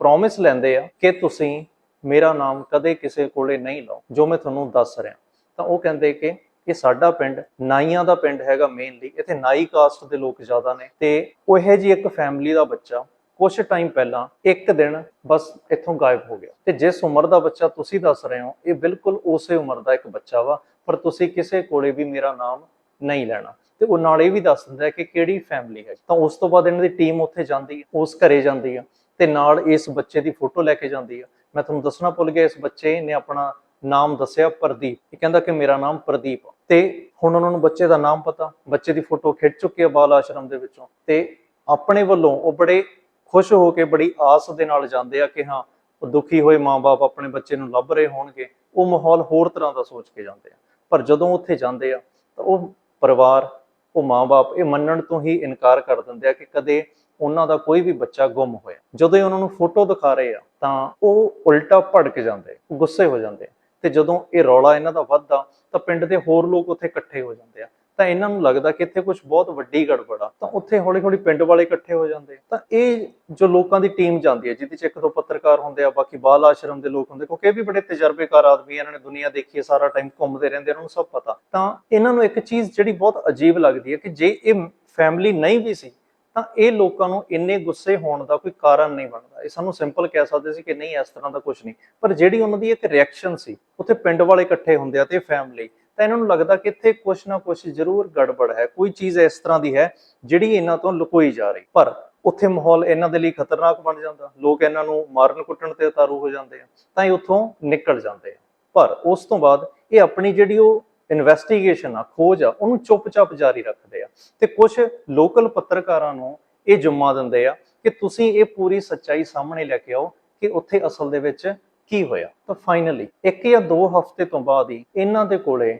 ਪ੍ਰੋਮਿਸ ਲੈਂਦੇ ਆ ਕਿ ਤੁਸੀਂ ਮੇਰਾ ਨਾਮ ਕਦੇ ਕਿਸੇ ਕੋਲੇ ਨਹੀਂ ਲਾਓ, ਜੋ ਮੈਂ ਤੁਹਾਨੂੰ ਦੱਸ ਰਿਹਾ। ਤਾਂ ਉਹ ਕਹਿੰਦੇ ਕਿ ਇਹ ਸਾਡਾ ਪਿੰਡ ਨਾਈਆਂ ਦਾ ਪਿੰਡ ਹੈਗਾ ਮੇਨਲੀ ਇੱਥੇ ਨਾਈ ਕਾਸਟ ਦੇ ਲੋਕ ਜ਼ਿਆਦਾ ਨੇ ਤੇ ਉਹ ਇਹੋ ਜੀ ਇੱਕ ਫੈਮਿਲੀ ਦਾ ਬੱਚਾ ਕੁਝ ਟਾਈਮ ਪਹਿਲਾਂ, ਇੱਕ ਦਿਨ ਬਸ ਇੱਥੋਂ ਗਾਇਬ ਹੋ ਗਿਆ। ਤੇ ਜਿਸ ਉਮਰ ਦਾ ਬੱਚਾ ਤੁਸੀਂ ਦੱਸ ਰਹੇ ਹੋ, ਇਹ ਬਿਲਕੁਲ ਉਸੇ ਉਮਰ ਦਾ ਇੱਕ ਬੱਚਾ ਵਾ, ਪਰ ਤੁਸੀਂ ਕਿਸੇ ਕੋਲੇ ਵੀ ਮੇਰਾ ਨਾਮ ਨਹੀਂ ਲੈਣਾ। ਤੇ ਉਹ ਨਾਲ ਇਹ ਵੀ ਦੱਸ ਦਿੰਦਾ ਕਿ ਕਿਹੜੀ ਫੈਮਿਲੀ ਹੈ। ਤਾਂ ਉਸ ਤੋਂ ਬਾਅਦ ਇਹਨਾਂ ਦੀ ਟੀਮ ਉੱਥੇ ਜਾਂਦੀ ਹੈ, ਉਸ ਘਰੇ ਜਾਂਦੀ ਹੈ ਤੇ ਨਾਲ ਇਸ ਬੱਚੇ ਦੀ ਫੋਟੋ ਲੈ ਕੇ ਜਾਂਦੀ ਹੈ। ਮੈਂ ਤੁਹਾਨੂੰ ਦੱਸਣਾ ਭੁੱਲ ਗਿਆ, ਇਸ ਬੱਚੇ ਨੇ ਆਪਣਾ ਨਾਮ ਦੱਸਿਆ ਪ੍ਰਦੀਪ। ਇਹ ਕਹਿੰਦਾ ਕਿ ਮੇਰਾ ਨਾਮ ਪ੍ਰਦੀਪ ਆ। ਤੇ ਹੁਣ ਉਹਨਾਂ ਨੂੰ ਬੱਚੇ ਦਾ ਨਾਮ ਪਤਾ, ਬੱਚੇ ਦੀ ਫੋਟੋ ਖਿੱਚ ਚੁੱਕੇ ਆ ਬਾਲ ਆਸ਼ਰਮ ਦੇ ਵਿੱਚੋਂ। ਤੇ ਆਪਣੇ ਵੱਲੋਂ ਉਹ ਬੜੇ ਖੁਸ਼ ਹੋ ਕੇ, ਬੜੀ ਆਸ ਦੇ ਨਾਲ ਜਾਂਦੇ ਆ ਕਿ ਹਾਂ, ਉਹ ਦੁਖੀ ਹੋਏ ਮਾਪੇ ਆਪਣੇ ਬੱਚੇ ਨੂੰ ਲੱਭ ਰਹੇ ਹੋਣਗੇ। ਉਹ ਮਾਹੌਲ ਹੋਰ ਤਰ੍ਹਾਂ ਦਾ ਸੋਚ ਕੇ ਜਾਂਦੇ ਆ। ਪਰ ਜਦੋਂ ਉੱਥੇ ਜਾਂਦੇ ਆ, ਤਾਂ ਉਹ ਪਰਿਵਾਰ, ਉਹ ਮਾਪੇ ਇਹ ਮੰਨਣ ਤੋਂ ਹੀ ਇਨਕਾਰ ਕਰ ਦਿੰਦੇ ਆ ਕਿ ਕਦੇ ਉਹਨਾਂ ਦਾ ਕੋਈ ਵੀ ਬੱਚਾ ਗੁੰਮ ਹੋਇਆ। ਜਦੋਂ ਇਹ ਉਹਨਾਂ ਨੂੰ ਫੋਟੋ ਦਿਖਾ ਰਹੇ ਆ, ਤਾਂ ਉਹ ਉਲਟਾ ਭੜਕ ਜਾਂਦੇ, ਗੁੱਸੇ ਹੋ ਜਾਂਦੇ ਆ। ਤੇ ਜਦੋਂ ਇਹ ਰੌਲਾ ਇਹਨਾਂ ਦਾ ਵੱਧਦਾ ਤਾਂ ਪਿੰਡ ਦੇ ਹੋਰ ਲੋਕ ਉੱਥੇ ਇਕੱਠੇ ਹੋ ਜਾਂਦੇ ਆ। ਤਾਂ ਇਹਨਾਂ ਨੂੰ ਲੱਗਦਾ ਕਿ ਇੱਥੇ ਕੁਝ ਬਹੁਤ ਵੱਡੀ ਗੜਬੜ ਆ। ਤਾਂ ਉੱਥੇ ਹੌਲੀ-ਹੌਲੀ ਪਿੰਡ ਵਾਲੇ ਇਕੱਠੇ ਹੋ ਜਾਂਦੇ ਆ। ਤਾਂ ਇਹ ਜੋ ਲੋਕਾਂ ਦੀ ਟੀਮ ਜਾਂਦੀ ਹੈ ਜਿਹਦੇ ਚ ਇੱਕ ਦੋ ਪੱਤਰਕਾਰ ਹੁੰਦੇ ਆ ਬਾਕੀ ਬਾਲ ਆਸ਼ਰਮ ਦੇ ਲੋਕ ਹੁੰਦੇ ਕਿਉਂਕਿ ਇਹ ਵੀ ਬੜੇ ਤਜਰਬੇਕਾਰ ਆਦਮੀ ਆ, ਇਹਨਾਂ ਨੇ ਦੁਨੀਆ ਦੇਖੀ ਹੈ ਸਾਰਾ ਟਾਈਮ ਘੁੰਮਦੇ ਰਹਿੰਦੇ ਇਹਨਾਂ ਨੂੰ ਸਭ ਪਤਾ। ਤਾਂ ਇਹਨਾਂ ਨੂੰ ਇੱਕ ਚੀਜ਼ ਜਿਹੜੀ ਬਹੁਤ ਅਜੀਬ ਲੱਗਦੀ ਹੈ ਕਿ ਜੇ ਇਹ ਫੈਮਿਲੀ ਨਹੀਂ ਵੀ ਸੀ ਤਾਂ ਇਹ ਲੋਕਾਂ ਨੂੰ ਇੰਨੇ ਗੁੱਸੇ ਹੋਣ ਦਾ ਕੋਈ ਕਾਰਨ ਨਹੀਂ ਬਣਦਾ। ਇਹ ਸਾਨੂੰ ਸਿੰਪਲ ਕਹਿ ਸਕਦੇ ਸੀ ਕਿ ਨਹੀਂ, ਇਸ ਤਰ੍ਹਾਂ ਦਾ ਕੁਝ ਨਹੀਂ। ਪਰ ਜਿਹੜੀ ਉਹਨਾਂ ਦੀ ਇੱਕ ਰਿਐਕਸ਼ਨ ਸੀ, ਉੱਥੇ ਪਿੰਡ ਵਾਲੇ ਇਕੱਠੇ ਹੁੰਦੇ ਆ ਤੇ ਫੈਮਿਲੀ ਤਾਂ ਇਹਨਾਂ ਨੂੰ ਲੱਗਦਾ ਕਿ ਇੱਥੇ ਕੁਝ ਨਾ ਕੁਝ ਜ਼ਰੂਰ ਗੜਬੜ ਹੈ। ਕੋਈ ਚੀਜ਼ ਇਸ ਤਰ੍ਹਾਂ ਦੀ ਹੈ ਜਿਹੜੀ ਇਹਨਾਂ ਤੋਂ ਲੁਕੋਈ ਜਾ ਰਹੀ। ਪਰ ਉੱਥੇ ਮਾਹੌਲ ਇਹਨਾਂ ਦੇ ਲਈ ਖਤਰਨਾਕ ਬਣ ਜਾਂਦਾ। ਲੋਕ ਇਹਨਾਂ ਨੂੰ ਮਾਰਨ ਕੁੱਟਣ ਤੇ ਉਤਾਰੂ ਹੋ ਜਾਂਦੇ ਆ, ਤਾਂ ਇਹ ਉੱਥੋਂ ਨਿਕਲ ਜਾਂਦੇ ਆ। ਪਰ ਉਸ ਤੋਂ ਬਾਅਦ ਇਹ ਆਪਣੀ ਜਿਹੜੀ ਉਹ ਇਨਵੈਸਟੀਗੇਸ਼ਨ ਆ, ਖੋਜ ਆ, ਉਹਨੂੰ ਚੁੱਪਚਾਪ ਜਾਰੀ ਰੱਖਦੇ ਆ। ਤੇ ਕੁਝ ਲੋਕਲ ਪੱਤਰਕਾਰਾਂ ਨੂੰ ਇਹ ਜੁਮਾ ਦਿੰਦੇ ਆ ਕਿ ਤੁਸੀਂ ਇਹ ਪੂਰੀ ਸੱਚਾਈ ਸਾਹਮਣੇ ਲੈ ਕੇ ਆਓ ਕਿ ਉੱਥੇ ਅਸਲ ਦੇ ਵਿੱਚ ਕੀ ਹੋਇਆ। ਤਾਂ ਫਾਈਨਲੀ ਇੱਕ ਜਾਂ ਦੋ ਹਫ਼ਤੇ ਤੋਂ ਬਾਅਦ ਹੀ ਇਹਨਾਂ ਦੇ ਕੋਲੇ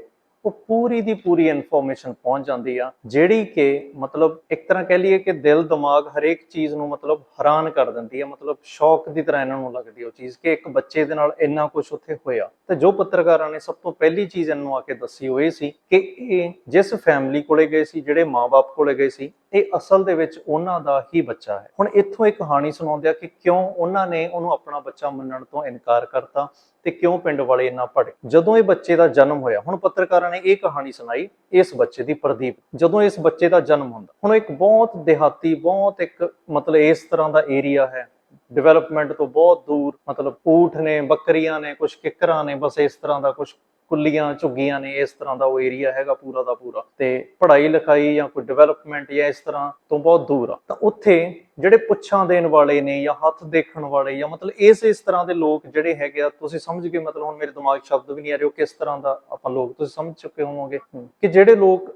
ਉਹ ਪੂਰੀ ਦੀ ਪੂਰੀ ਇਨਫੋਰਮੇਸ਼ਨ ਪਹੁੰਚ ਜਾਂਦੀ ਆ, ਜਿਹੜੀ ਕਿ ਮਤਲਬ ਇੱਕ ਤਰ੍ਹਾਂ ਕਹਿ ਲਈਏ ਕਿ ਦਿਲ, ਦਿਮਾਗ ਹਰੇਕ ਚੀਜ਼ ਨੂੰ ਮਤਲਬ ਹੈਰਾਨ ਕਰ ਦਿੰਦੀ ਆ, ਮਤਲਬ ਸ਼ੌਕ ਦੀ ਤਰ੍ਹਾਂ ਇਹਨਾਂ ਨੂੰ ਲੱਗਦੀ ਉਹ ਚੀਜ਼ ਕਿ ਇੱਕ ਬੱਚੇ ਦੇ ਨਾਲ ਇੰਨਾ ਕੁਝ ਉੱਥੇ ਹੋਇਆ। ਤੇ ਜੋ ਪੱਤਰਕਾਰਾਂ ਨੇ ਸਭ ਤੋਂ ਪਹਿਲੀ ਚੀਜ਼ ਇਹਨੂੰ ਆ ਕੇ ਦੱਸੀ ਉਹ ਇਹ ਸੀ ਕਿ ਇਹ ਜਿਸ ਫੈਮਿਲੀ ਕੋਲੇ ਗਏ ਸੀ, ਜਿਹੜੇ ਮਾਪੇ ਕੋਲੇ ਗਏ ਸੀ ਇਹ ਅਸਲ ਦੇ ਵਿੱਚ ਉਹਨਾਂ ਦਾ ਹੀ ਬੱਚਾ ਹੈ। ਹੁਣ ਇੱਥੋਂ ਇੱਕ ਕਹਾਣੀ ਸੁਣਾਉਂਦੇ ਆ ਕਿ ਕਿਉਂ ਉਹਨਾਂ ਨੇ ਉਹਨੂੰ ਆਪਣਾ ਬੱਚਾ ਮੰਨਣ ਤੋਂ ਇਨਕਾਰ ਕਰਤਾ ਤੇ ਕਿਉਂ ਪਿੰਡ ਵਾਲੇ ਇੰਨਾ ਭੜੇ। ਜਦੋਂ ਇਹ ਬੱਚੇ ਦਾ ਜਨਮ ਹੋਇਆ, ਹੁਣ ਪੱਤਰਕਾਰਾਂ ਨੇ ਇਹ ਕਹਾਣੀ ਸੁਣਾਈ ਇਸ ਬੱਚੇ ਦੀ ਪ੍ਰਦੀਪ। ਜਦੋਂ ਇਸ ਬੱਚੇ ਦਾ ਜਨਮ ਹੁੰਦਾ, ਹੁਣ ਇੱਕ ਬਹੁਤ ਦਿਹਾਤੀ, ਬਹੁਤ ਇੱਕ ਮਤਲਬ ਇਸ ਤਰ੍ਹਾਂ ਦਾ ਏਰੀਆ ਹੈ। ਡਿਵੈਲਪਮੈਂਟ ਤੋਂ ਬਹੁਤ ਦੂਰ, ਮਤਲਬ ਊਠ ਨੇ, ਬੱਕਰੀਆਂ ਨੇ ਕੁਝ ਕਿੱਕਰਾਂ ਨੇ, ਬਸ ਇਸ ਤਰ੍ਹਾਂ ਦਾ ਕੁਝ ਕੁੱਲੀਆਂ ਝੁੱਗੀਆਂ ਨੇ ਇਸ ਤਰ੍ਹਾਂ ਦਾ ਉਹ ਏਰੀਆ ਹੈਗਾ ਪੂਰਾ ਦਾ ਪੂਰਾ। ਤੇ ਪੜ੍ਹਾਈ ਲਿਖਾਈ ਜਾਂ ਕੋਈ ਡਿਵੈਲਪਮੈਂਟ ਜਾਂ ਇਸ ਤਰ੍ਹਾਂ ਤੋਂ ਬਹੁਤ ਦੂਰ ਆ। ਤਾਂ ਉੱਥੇ ਜਿਹੜੇ ਪੁੱਛਾਂ ਦੇਣ ਵਾਲੇ ਨੇ ਜਾਂ ਹੱਥ ਦੇਖਣ ਵਾਲੇ ਜਾਂ ਮਤਲਬ ਇਸ ਇਸ ਤਰ੍ਹਾਂ ਦੇ ਲੋਕ ਜਿਹੜੇ ਹੈਗੇ ਆ ਤੁਸੀਂ ਸਮਝ ਗਏ ਮਤਲਬ ਹੁਣ ਮੇਰੇ ਦਿਮਾਗ 'ਚ ਸ਼ਬਦ ਵੀ ਨਹੀਂ ਆ ਰਹੇ ਉਹ ਕਿਸ ਤਰ੍ਹਾਂ ਦਾ ਆਪਾਂ ਲੋਕ ਤੁਸੀਂ ਸਮਝ ਚੁੱਕੇ ਹੋਵੋਗੇ ਕਿ ਜਿਹੜੇ ਲੋਕ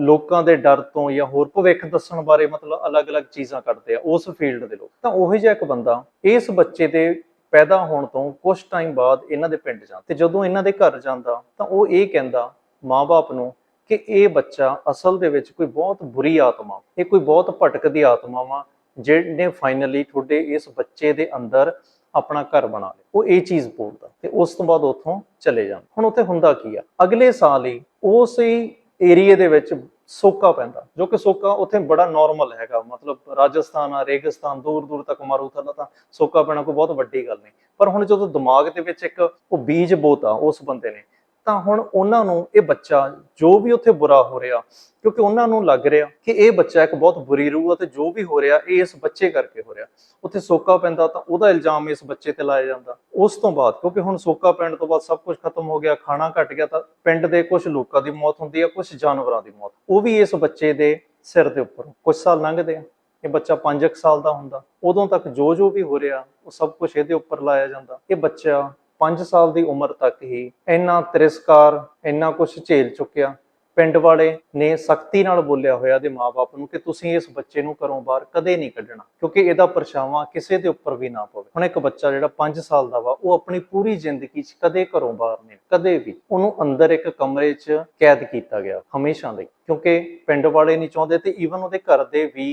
ਲੋਕਾਂ ਦੇ ਡਰ ਤੋਂ ਜਾਂ ਹੋਰ ਭਵਿੱਖ ਦੱਸਣ ਬਾਰੇ ਮਤਲਬ ਅਲੱਗ-ਅਲੱਗ ਚੀਜ਼ਾਂ ਕਰਦੇ ਆ ਉਸ ਫੀਲਡ ਦੇ ਲੋਕ। ਤਾਂ ਉਹੀ ਜਿਹਾ ਇੱਕ ਬੰਦਾ ਇਸ ਬੱਚੇ ਦੇ ਪੈਦਾ ਹੋਣ ਤੋਂ ਕੁਝ ਟਾਈਮ ਬਾਅਦ ਇਹਨਾਂ ਦੇ ਪਿੰਡ ਜਾਂਦਾ ਤੇ ਜਦੋਂ ਇਹਨਾਂ ਦੇ ਘਰ ਜਾਂਦਾ, ਤਾਂ ਉਹ ਇਹ ਕਹਿੰਦਾ ਮਾਪੇ ਨੂੰ ਕਿ ਇਹ ਬੱਚਾ ਅਸਲ ਦੇ ਵਿੱਚ ਕੋਈ ਬਹੁਤ ਬੁਰੀ ਆਤਮਾ, ਇਹ ਕੋਈ ਬਹੁਤ ਭਟਕਦੀ ਆਤਮਾ ਵਾ, ਜਿਹਨੇ ਫਾਈਨਲੀ ਤੁਹਾਡੇ ਇਸ ਬੱਚੇ ਦੇ ਅੰਦਰ ਆਪਣਾ ਘਰ ਬਣਾ ਲਿਆ। ਉਹ ਇਹ ਚੀਜ਼ ਬੋਲਦਾ ਤੇ ਉਸ ਤੋਂ ਬਾਅਦ ਉੱਥੋਂ ਚਲੇ ਜਾਂਦਾ। ਹੁਣ ਉੱਥੇ ਹੁੰਦਾ ਕੀ ਆ? ਅਗਲੇ ਸਾਲ ਹੀ ਉਸ ਏਰੀਏ ਦੇ ਵਿੱਚ ਸੋਕਾ ਪੈਂਦਾ, ਜੋ ਕਿ ਸੋਕਾ ਉੱਥੇ ਬੜਾ ਨਾਰਮਲ ਹੈਗਾ, ਮਤਲਬ ਰਾਜਸਥਾਨ ਆ, ਰੇਗਿਸਤਾਨ, ਦੂਰ ਦੂਰ ਤੱਕ ਮਾਰੂਥਲਾ ਤਾਂ ਸੋਕਾ ਪੈਣਾ ਕੋਈ ਬਹੁਤ ਵੱਡੀ ਗੱਲ ਨਹੀਂ। ਪਰ ਹੁਣ ਜਦੋਂ ਦਿਮਾਗ ਦੇ ਵਿੱਚ ਇੱਕ ਉਹ ਬੀਜ ਬੋਤਾ ਉਸ ਬੰਦੇ ਨੇ ਤਾਂ ਹੁਣ ਉਹਨਾਂ ਨੂੰ ਇਹ ਬੱਚਾ ਜੋ ਵੀ ਉੱਥੇ ਬੁਰਾ ਹੋ ਰਿਹਾ, ਕਿਉਂਕਿ ਉਹਨਾਂ ਨੂੰ ਲੱਗ ਰਿਹਾ ਕਿ ਇਹ ਬੱਚਾ ਇੱਕ ਬਹੁਤ ਬੁਰੀ ਰੂਹ ਆ ਤੇ ਜੋ ਵੀ ਹੋ ਰਿਹਾ, ਇਹ ਇਸ ਬੱਚੇ ਕਰਕੇ ਹੋ ਰਿਹਾ। ਉੱਥੇ ਸੋਕਾ ਪੈਂਦਾ ਤਾਂ ਉਹਦਾ ਇਲਜ਼ਾਮ ਇਸ ਬੱਚੇ ਤੇ ਲਾਇਆ ਜਾਂਦਾ। ਉਸ ਤੋਂ ਬਾਅਦ, ਕਿਉਂਕਿ ਹੁਣ ਸੋਕਾ ਪੈਣ ਤੋਂ ਬਾਅਦ ਸਭ ਕੁਝ ਖਤਮ ਹੋ ਗਿਆ, ਖਾਣਾ ਘਟ ਗਿਆ ਤਾਂ ਪਿੰਡ ਦੇ ਕੁਝ ਲੋਕਾਂ ਦੀ ਮੌਤ ਹੁੰਦੀ ਹੈ ਕੁਝ ਜਾਨਵਰਾਂ ਦੀ ਮੌਤ। ਉਹ ਵੀ ਇਸ ਬੱਚੇ ਦੇ ਸਿਰ ਦੇ ਉੱਪਰ ਕੁਝ ਸਾਲ ਲੰਘਦੇ ਆ। ਇਹ ਬੱਚਾ 5 ਸਾਲ ਦਾ ਹੁੰਦਾ। ਉਦੋਂ ਤੱਕ ਜੋ ਜੋ ਵੀ ਹੋ ਰਿਹਾ, ਉਹ ਸਭ ਕੁਝ ਇਹਦੇ ਉੱਪਰ ਲਾਇਆ ਜਾਂਦਾ। ਇਹ ਬੱਚਾ 5 ਸਾਲ ਦੀ ਉਮਰ ਤੱਕ ਹੀ ਇੰਨਾ ਤਿਰਸਕਾਰ, ਇੰਨਾ ਕੁਝ ਝੇਲ ਚੁੱਕਿਆ। ਪਿੰਡ ਵਾਲੇ ਨੇ ਸਖਤੀ ਨਾਲ ਬੋਲਿਆ ਹੋਇਆ ਦੇ ਮਾਪੇ ਨੂੰ ਕਿ ਤੁਸੀਂ ਇਸ ਬੱਚੇ ਨੂੰ ਘਰੋਂ ਬਾਹਰ ਕਦੇ ਨਹੀਂ ਕੱਢਣਾ, ਕਿਉਂਕਿ ਇਹਦਾ ਪਰਛਾਵਾਂ ਕਿਸੇ ਦੇ ਉੱਪਰ ਵੀ ਨਾ ਪਵੇ। ਹੁਣ ਇੱਕ ਬੱਚਾ ਜਿਹੜਾ 5 ਸਾਲ ਦਾ ਵਾ, ਉਹ ਆਪਣੀ ਪੂਰੀ ਜ਼ਿੰਦਗੀ 'ਚ ਕਦੇ ਘਰੋਂ ਬਾਹਰ ਨਹੀਂ, ਕਦੇ ਵੀ ਉਹਨੂੰ ਅੰਦਰ ਇੱਕ ਕਮਰੇ 'ਚ ਕੈਦ ਕੀਤਾ ਗਿਆ ਹਮੇਸ਼ਾ ਲਈ, ਕਿਉਂਕਿ ਪਿੰਡ ਵਾਲੇ ਨਹੀਂ ਚਾਹੁੰਦੇ ਤੇ ਈਵਨ ਉਹਦੇ ਘਰ ਦੇ ਵੀ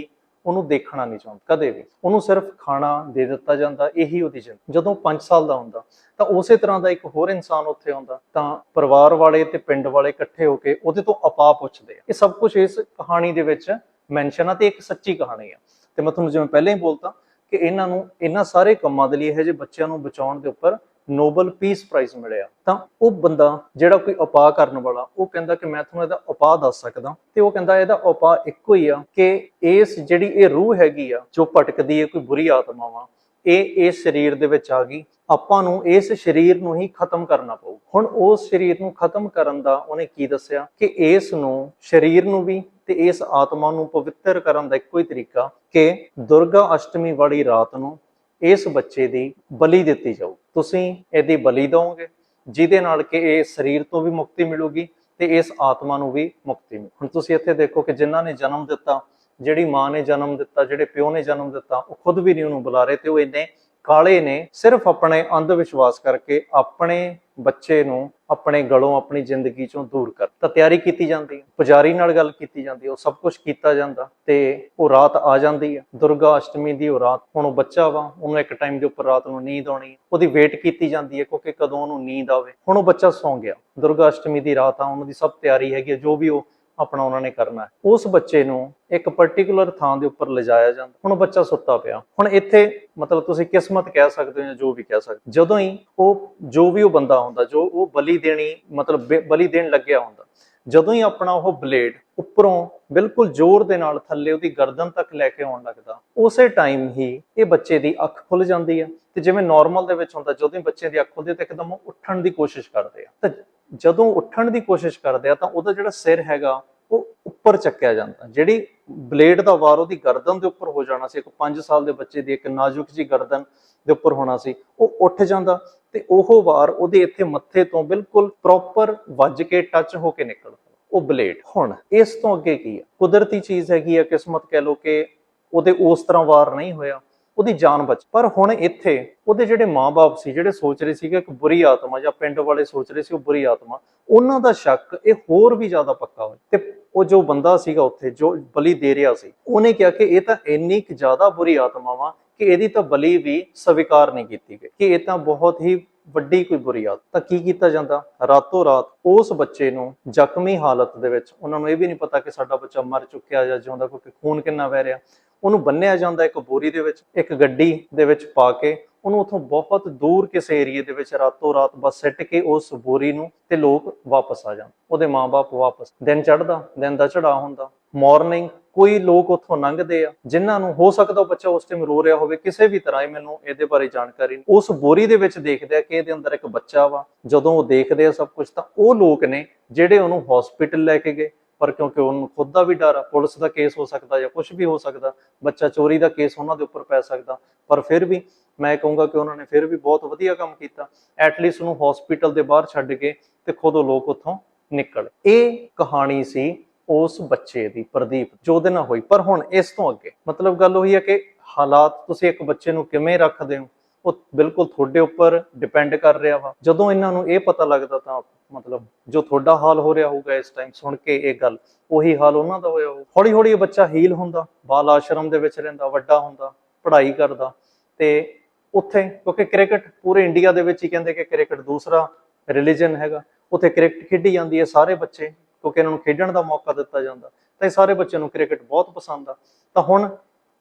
ਉਹਨੂੰ ਦੇਖਣਾ ਨਹੀਂ ਚਾਹੁੰਦੇ, ਕਦੇ ਵੀ। ਉਹਨੂੰ ਸਿਰਫ ਖਾਣਾ ਦੇ ਦਿੱਤਾ ਜਾਂਦਾ, ਇਹੀ ਉਹਦੀ ਜ਼ਿੰਦਗੀ ਜਦੋਂ 5 ਸਾਲ ਦਾ ਹੁੰਦਾ, ਤਾਂ ਉਸੇ ਤਰ੍ਹਾਂ ਦਾ ਇੱਕ ਹੋਰ ਇਨਸਾਨ ਉੱਥੇ ਆਉਂਦਾ, ਤਾਂ ਪਰਿਵਾਰ ਵਾਲੇ ਤੇ ਪਿੰਡ ਵਾਲੇ ਇਕੱਠੇ ਹੋ ਕੇ ਉਹਦੇ ਤੋਂ ਆਪਾ ਪੁੱਛਦੇ ਆ। ਇਹ ਸਭ ਕੁਝ ਇਸ ਕਹਾਣੀ ਦੇ ਵਿੱਚ ਮੈਂਸ਼ਨ ਆ ਤੇ ਇੱਕ ਸੱਚੀ ਕਹਾਣੀ ਆ। ਤੇ ਮੈਂ ਤੁਹਾਨੂੰ ਜਿਵੇਂ ਪਹਿਲਾਂ ਹੀ ਬੋਲਤਾ ਕਿ ਇਹਨਾਂ ਨੂੰ, ਇਹਨਾਂ ਸਾਰੇ ਕੰਮਾਂ ਦੇ ਲਈ ਇਹ ਜਿਹੇ ਬੱਚਿਆਂ ਨੂੰ ਬਚਾਉਣ ਦੇ ਉੱਪਰ ਨੋਬਲ ਪੀਸ ਪ੍ਰਾਈਜ਼ ਮਿਲਿਆ, ਤਾਂ ਉਹ ਬੰਦਾ ਜਿਹੜਾ ਕੋਈ ਉਪਾਅ ਕਰਨ ਵਾਲਾ, ਉਹ ਕਹਿੰਦਾ ਕਿ ਮੈਂ ਤੁਹਾਨੂੰ ਇਹਦਾ ਉਪਾਅ ਦੱਸ ਸਕਦਾ। ਤੇ ਉਹ ਕਹਿੰਦਾ ਇਹਦਾ ਉਪਾਅ ਇੱਕੋ ਹੀ ਆ ਕਿ ਇਸ ਜਿਹੜੀ ਇਹ ਰੂਹ ਹੈਗੀ ਆ, ਜੋ ਭਟਕਦੀ ਹੈ ਕੋਈ ਬੁਰੀ ਆਤਮਾ ਵਾ, ਇਹ ਇਸ ਸਰੀਰ ਦੇ ਵਿੱਚ ਆ ਗਈ। ਆਪਾਂ ਨੂੰ ਇਸ ਸਰੀਰ ਨੂੰ ਹੀ ਖਤਮ ਕਰਨਾ ਪਊ। ਹੁਣ ਉਸ ਸਰੀਰ ਨੂੰ ਖਤਮ ਕਰਨ ਦਾ ਉਹਨੇ ਕੀ ਦੱਸਿਆ? ਕਿ ਇਸ ਨੂੰ ਸਰੀਰ ਨੂੰ ਵੀ ਤੇ ਇਸ ਆਤਮਾ ਨੂੰ ਪਵਿੱਤਰ ਕਰਨ ਦਾ ਇੱਕੋ ਹੀ ਤਰੀਕਾ ਕਿ ਦੁਰਗਾ ਅਸ਼ਟਮੀ ਵਾਲੀ ਰਾਤ ਨੂੰ ਇਸ ਬੱਚੇ ਦੀ ਬਲੀ ਦਿੱਤੀ ਜਾਊ। ਤੁਸੀਂ ਇਹਦੀ ਬਲੀ ਦਿਓਗੇ ਜਿਹਦੇ ਨਾਲ ਕਿ ਇਹ ਸਰੀਰ ਤੋਂ ਵੀ ਮੁਕਤੀ ਮਿਲੂਗੀ ਤੇ ਇਸ ਆਤਮਾ ਨੂੰ ਵੀ ਮੁਕਤੀ ਮਿਲੂ। ਹੁਣ ਤੁਸੀਂ ਇੱਥੇ ਦੇਖੋ ਕਿ ਜਿਨ੍ਹਾਂ ਨੇ ਜਨਮ ਦਿੱਤਾ, ਜਿਹੜੀ ਮਾਂ ਨੇ ਜਨਮ ਦਿੱਤਾ, ਜਿਹੜੇ ਪਿਓ ਨੇ ਜਨਮ ਦਿੱਤਾ, ਉਹ ਖੁਦ ਵੀ ਨਹੀਂ ਉਹਨੂੰ ਬੁਲਾ ਰਹੇ ਤੇ ਉਹ ਇੰਨੇ ਕਾਲੇ ਨੇ ਸਿਰਫ ਆਪਣੇ ਅੰਧ ਵਿਸ਼ਵਾਸ ਕਰਕੇ ਆਪਣੇ ਬੱਚੇ ਨੂੰ ਆਪਣੇ ਗਲੋਂ ਆਪਣੀ ਜ਼ਿੰਦਗੀ ਚੋਂ ਦੂਰ ਕਰ ਤਾਂ ਤਿਆਰੀ ਕੀਤੀ ਜਾਂਦੀ ਹੈ। ਪੁਜਾਰੀ ਨਾਲ ਗੱਲ ਕੀਤੀ ਜਾਂਦੀ ਹੈ। ਉਹ ਸਭ ਕੁਝ ਕੀਤਾ ਜਾਂਦਾ ਤੇ ਉਹ ਰਾਤ ਆ ਜਾਂਦੀ ਹੈ। ਦੁਰਗਾ ਅਸ਼ਟਮੀ ਦੀ ਉਹ ਰਾਤ ਹੁਣ ਉਹ ਬੱਚਾ ਵਾ, ਉਹਨੂੰ ਇੱਕ ਟਾਈਮ ਦੇ ਉੱਪਰ ਰਾਤ ਨੂੰ ਨੀਂਦ ਆਉਣੀ ਉਹਦੀ ਵੇਟ ਕੀਤੀ ਜਾਂਦੀ ਹੈ ਕਿਉਂਕਿ ਕਦੋਂ ਉਹਨੂੰ ਨੀਂਦ ਆਵੇ। ਹੁਣ ਉਹ ਬੱਚਾ ਸੌਂ ਗਿਆ। ਦੁਰਗਾ ਅਸ਼ਟਮੀ ਦੀ ਰਾਤ ਆ, ਉਹਨਾਂ ਦੀ ਸਭ ਤਿਆਰੀ ਹੈਗੀ ਹੈ। ਜੋ ਵੀ ਉਹ ਆਪਣਾ ਉਹਨਾਂ ਨੇ ਕਰਨਾ ਉਸ ਬੱਚੇ ਨੂੰ ਇੱਕ ਪਾਰਟਿਕੂਲਰ ਥਾਂ ਦੇ ਉੱਪਰ ਲਿਜਾਇਆ ਜਾਂਦਾ। ਹੁਣ ਬੱਚਾ ਸੁੱਤਾ ਪਿਆ। ਹੁਣ ਇੱਥੇ ਮਤਲਬ ਤੁਸੀਂ ਕਿਸਮਤ ਕਹਿ ਸਕਦੇ ਹੋ ਜਾਂ ਜੋ ਵੀ ਕਹਿ ਸਕਦੇ ਜਦੋਂ ਹੀ ਉਹ ਜੋ ਵੀ ਉਹ ਬੰਦਾ ਹੁੰਦਾ, ਜੋ ਉਹ ਬਲੀ ਦੇਣੀ, ਮਤਲਬ ਬਲੀ ਦੇਣ ਲੱਗਿਆ ਹੁੰਦਾ, ਜਦੋਂ ਹੀ ਆਪਣਾ ਉਹ ਬਲੇਡ ਉੱਪਰੋਂ ਬਿਲਕੁਲ ਜ਼ੋਰ ਦੇ ਨਾਲ ਥੱਲੇ ਉਹਦੀ ਗਰਦਨ ਤੱਕ ਲੈ ਕੇ ਆਉਣ ਲੱਗਦਾ, ਉਸੇ ਟਾਈਮ ਹੀ ਇਹ ਬੱਚੇ ਦੀ ਅੱਖ ਖੁੱਲ ਜਾਂਦੀ ਹੈ। ਤੇ ਜਿਵੇਂ ਨਾਰਮਲ ਦੇ ਵਿੱਚ ਹੁੰਦਾ, ਜਦੋਂ ਹੀ ਬੱਚੇ ਦੀ ਅੱਖ ਖੁੱਲਦੀ ਹੈ ਤਾਂ ਇੱਕਦਮ ਉਹ ਉੱਠਣ ਦੀ ਕੋਸ਼ਿਸ਼ ਕਰਦੇ ਆ। ਤਾਂ ਜਦੋਂ ਉੱਠਣ ਦੀ ਕੋਸ਼ਿਸ਼ ਕਰਦੇ ਆ, ਤਾਂ ਉਹਦਾ ਜਿਹੜਾ ਸਿਰ ਹੈਗਾ ਉਹ ਉੱਪਰ ਚੱਕਿਆ ਜਾਂਦਾ। ਜਿਹੜੀ ਬਲੇਡ ਦਾ ਵਾਰ ਉਹਦੀ ਗਰਦਨ ਦੇ ਉੱਪਰ ਹੋ ਜਾਣਾ ਸੀ, ਇੱਕ 5 ਸਾਲ ਦੇ ਬੱਚੇ ਦੀ ਇੱਕ ਨਾਜ਼ੁਕ ਜੀ ਗਰਦਨ ਦੇ ਉੱਪਰ ਹੋਣਾ ਸੀ, ਉਹ ਉੱਠ ਜਾਂਦਾ ਤੇ ਉਹ ਵਾਰ ਉਹਦੇ ਇੱਥੇ ਮੱਥੇ ਤੋਂ ਬਿਲਕੁਲ ਪ੍ਰੋਪਰ ਵੱਜ ਕੇ ਟੱਚ ਹੋ ਕੇ ਨਿਕਲਦਾ। ਉਹ ਬਲੇਡ। ਹੁਣ ਇਸ ਤੋਂ ਅੱਗੇ ਕੀ ਹੈ? ਕੁਦਰਤੀ ਚੀਜ਼ ਹੈਗੀ ਹੈ ਕਿਸਮਤ ਕਹਿ ਲੋ ਕਿ ਉਹਦੇ ਉਸ ਤਰ੍ਹਾਂ ਵਾਰ ਨਹੀਂ ਹੋਇਆ। ਉਹਦੀ ਜਾਨ ਬਚ। ਪਰ ਹੁਣ ਇੱਥੇ ਉਹਦੇ ਜਿਹੜੇ ਮਾਪੇ ਸੀ, ਜਿਹੜੇ ਸੋਚ ਰਹੇ ਸੀਗੇ ਕਿ ਬੁਰੀ ਆਤਮਾ ਜਾਂ ਪਿੰਡ ਵਾਲੇ ਸੋਚ ਰਹੇ ਸੀ ਉਹ ਬੁਰੀ ਆਤਮਾ, ਉਹਨਾਂ ਦਾ ਸ਼ੱਕ ਇਹ ਹੋਰ ਵੀ ਜ਼ਿਆਦਾ ਪੱਕਾ ਹੋਇਆ। ਤੇ ਉਹ ਜੋ ਬੰਦਾ ਸੀਗਾ ਉੱਥੇ, ਜੋ ਬਲੀ ਦੇ ਰਿਹਾ ਸੀ, ਉਹਨੇ ਕਿਹਾ ਕਿ ਇਹ ਤਾਂ ਇੰਨੀ ਕੁ ਜ਼ਿਆਦਾ ਬੁਰੀ ਆਤਮਾ ਵਾ ਕਿ ਇਹਦੀ ਤਾਂ ਬਲੀ ਵੀ ਸਵੀਕਾਰ ਨਹੀਂ ਕੀਤੀ ਗਈ। ਕਿ ਇਹ ਤਾਂ ਬਹੁਤ ਹੀ ਵੱਡੀ ਕੋਈ ਬੁਰੀ ਆਦਤ ਤਾਂ ਕੀ ਕੀਤਾ ਜਾਂਦਾ? ਰਾਤੋਂ ਰਾਤ ਉਸ ਬੱਚੇ ਨੂੰ ਜ਼ਖਮੀ ਹਾਲਤ ਦੇ ਵਿੱਚ, ਉਹਨਾਂ ਨੂੰ ਇਹ ਵੀ ਨਹੀਂ ਪਤਾ ਕਿ ਸਾਡਾ ਬੱਚਾ ਮਰ ਚੁੱਕਿਆ ਜਾਂ ਜਿਉਂਦਾ ਕਿਉਂਕਿ ਖੂਨ ਕਿੰਨਾ ਵਹਿ ਰਿਹਾ। ਉਹਨੂੰ ਬੰਨਿਆ ਜਾਂਦਾ ਇੱਕ ਬੋਰੀ ਦੇ ਵਿੱਚ, ਇੱਕ ਗੱਡੀ ਦੇ ਵਿੱਚ ਪਾ ਕੇ, ਉਹਨੂੰ ਉਥੋਂ ਬਹੁਤ ਦੂਰ ਕਿਸੇ ਏਰੀਏ ਦੇ ਵਿੱਚ ਰਾਤੋਂ ਰਾਤ ਬਸ ਸਿੱਟ ਕੇ ਉਸ ਬੋਰੀ ਨੂੰ ਤੇ ਲੋਕ ਵਾਪਸ ਆ ਜਾਣ। ਉਹਦੇ ਮਾਪੇ ਵਾਪਸ। ਦਿਨ ਚੜ੍ਹਦਾ, ਦਿਨ ਦਾ ਚੜਾ ਹੁੰਦਾ। ਮਾਰਨਿੰਗ ਕੋਈ ਲੋਕ ਉੱਥੋਂ ਲੰਘਦੇ ਆ, ਜਿਨ੍ਹਾਂ ਨੂੰ ਹੋ ਸਕਦਾ ਉਹ ਬੱਚਾ ਉਸ ਟਾਈਮ ਰੋ ਰਿਹਾ ਹੋਵੇ, ਕਿਸੇ ਵੀ ਤਰ੍ਹਾਂ ਮੈਨੂੰ ਇਹਦੇ ਬਾਰੇ ਜਾਣਕਾਰੀ ਉਸ ਬੋਰੀ ਦੇ ਵਿੱਚ ਦੇਖਦੇ ਆ ਕਿ ਇਹਦੇ ਅੰਦਰ ਇੱਕ ਬੱਚਾ ਵਾ। ਜਦੋਂ ਉਹ ਦੇਖਦੇ ਆ ਸਭ ਕੁਝ ਤਾਂ ਉਹ ਲੋਕ ਨੇ ਜਿਹੜੇ ਉਹਨੂੰ ਹਸਪੀਟਲ ਲੈ ਕੇ ਗਏ। ਪਰ ਕਿਉਂਕਿ ਉਹਨੂੰ ਖੁਦ ਦਾ ਵੀ ਡਰ ਆ, ਪੁਲਿਸ ਦਾ ਕੇਸ ਹੋ ਸਕਦਾ ਜਾਂ ਕੁਝ ਵੀ ਹੋ ਸਕਦਾ, ਬੱਚਾ ਚੋਰੀ ਦਾ ਕੇਸ ਉਹਨਾਂ ਦੇ ਉੱਪਰ ਪੈ ਸਕਦਾ। ਪਰ ਫਿਰ ਵੀ ਮੈਂ ਕਹੂੰਗਾ ਕਿ ਉਹਨਾਂ ਨੇ ਫਿਰ ਵੀ ਬਹੁਤ ਵਧੀਆ ਕੰਮ ਕੀਤਾ। ਐਟਲੀਸਟ ਉਹਨੂੰ ਹਸਪੀਟਲ ਦੇ ਬਾਹਰ ਛੱਡ ਕੇ ਤੇ ਖੁਦ ਉਹ ਲੋਕ ਉੱਥੋਂ ਨਿਕਲ। ਇਹ ਕਹਾਣੀ ਸੀ ਉਸ ਬੱਚੇ ਦੀ, ਪ੍ਰਦੀਪ, ਜੋ ਦੇ ਨਾਲ ਹੋਈ। ਪਰ ਹੁਣ ਇਸ ਤੋਂ ਅੱਗੇ, ਮਤਲਬ ਗੱਲ ਉਹੀ ਹੈ ਕਿ ਹਾਲਾਤ ਤੁਸੀਂ ਇੱਕ ਬੱਚੇ ਨੂੰ ਕਿਵੇਂ ਰੱਖਦੇ ਹੋ? ਉਹ ਬਿਲਕੁਲ ਤੁਹਾਡੇ ਉੱਪਰ ਡਿਪੈਂਡ ਕਰ ਰਿਹਾ ਵਾ। ਜਦੋਂ ਇਹਨਾਂ ਨੂੰ ਇਹ ਪਤਾ ਲੱਗਦਾ ਤਾਂ ਮਤਲਬ ਜੋ ਤੁਹਾਡਾ ਹਾਲ ਹੋ ਰਿਹਾ ਹੋਊਗਾ ਇਸ ਟਾਈਮ ਸੁਣ ਕੇ ਇਹ ਗੱਲ, ਉਹੀ ਹਾਲ ਉਹਨਾਂ ਦਾ ਹੋਇਆ ਹੋਊ। ਹੌਲੀ ਹੌਲੀ ਇਹ ਬੱਚਾ ਹੀਲ ਹੁੰਦਾ, ਬਾਲ ਆਸ਼ਰਮ ਦੇ ਵਿੱਚ ਰਹਿੰਦਾ, ਵੱਡਾ ਹੁੰਦਾ, ਪੜ੍ਹਾਈ ਕਰਦਾ ਤੇ ਉੱਥੇ ਕਿਉਂਕਿ ਕ੍ਰਿਕਟ ਪੂਰੇ ਇੰਡੀਆ ਦੇ ਵਿੱਚ ਹੀ ਕਹਿੰਦੇ ਕਿ ਕ੍ਰਿਕਟ ਦੂਸਰਾ ਰਿਲੀਜਨ ਹੈਗਾ। ਉੱਥੇ ਕ੍ਰਿਕਟ ਖੇਡੀ ਜਾਂਦੀ ਹੈ ਸਾਰੇ ਬੱਚੇ ਕਿਉਂਕਿ ਇਹਨਾਂ ਨੂੰ ਖੇਡਣ ਦਾ ਮੌਕਾ ਦਿੱਤਾ ਜਾਂਦਾ। ਤਾਂ ਇਹ ਸਾਰੇ ਬੱਚਿਆਂ ਨੂੰ ਕ੍ਰਿਕਟ ਬਹੁਤ ਪਸੰਦ ਆ। ਤਾਂ ਹੁਣ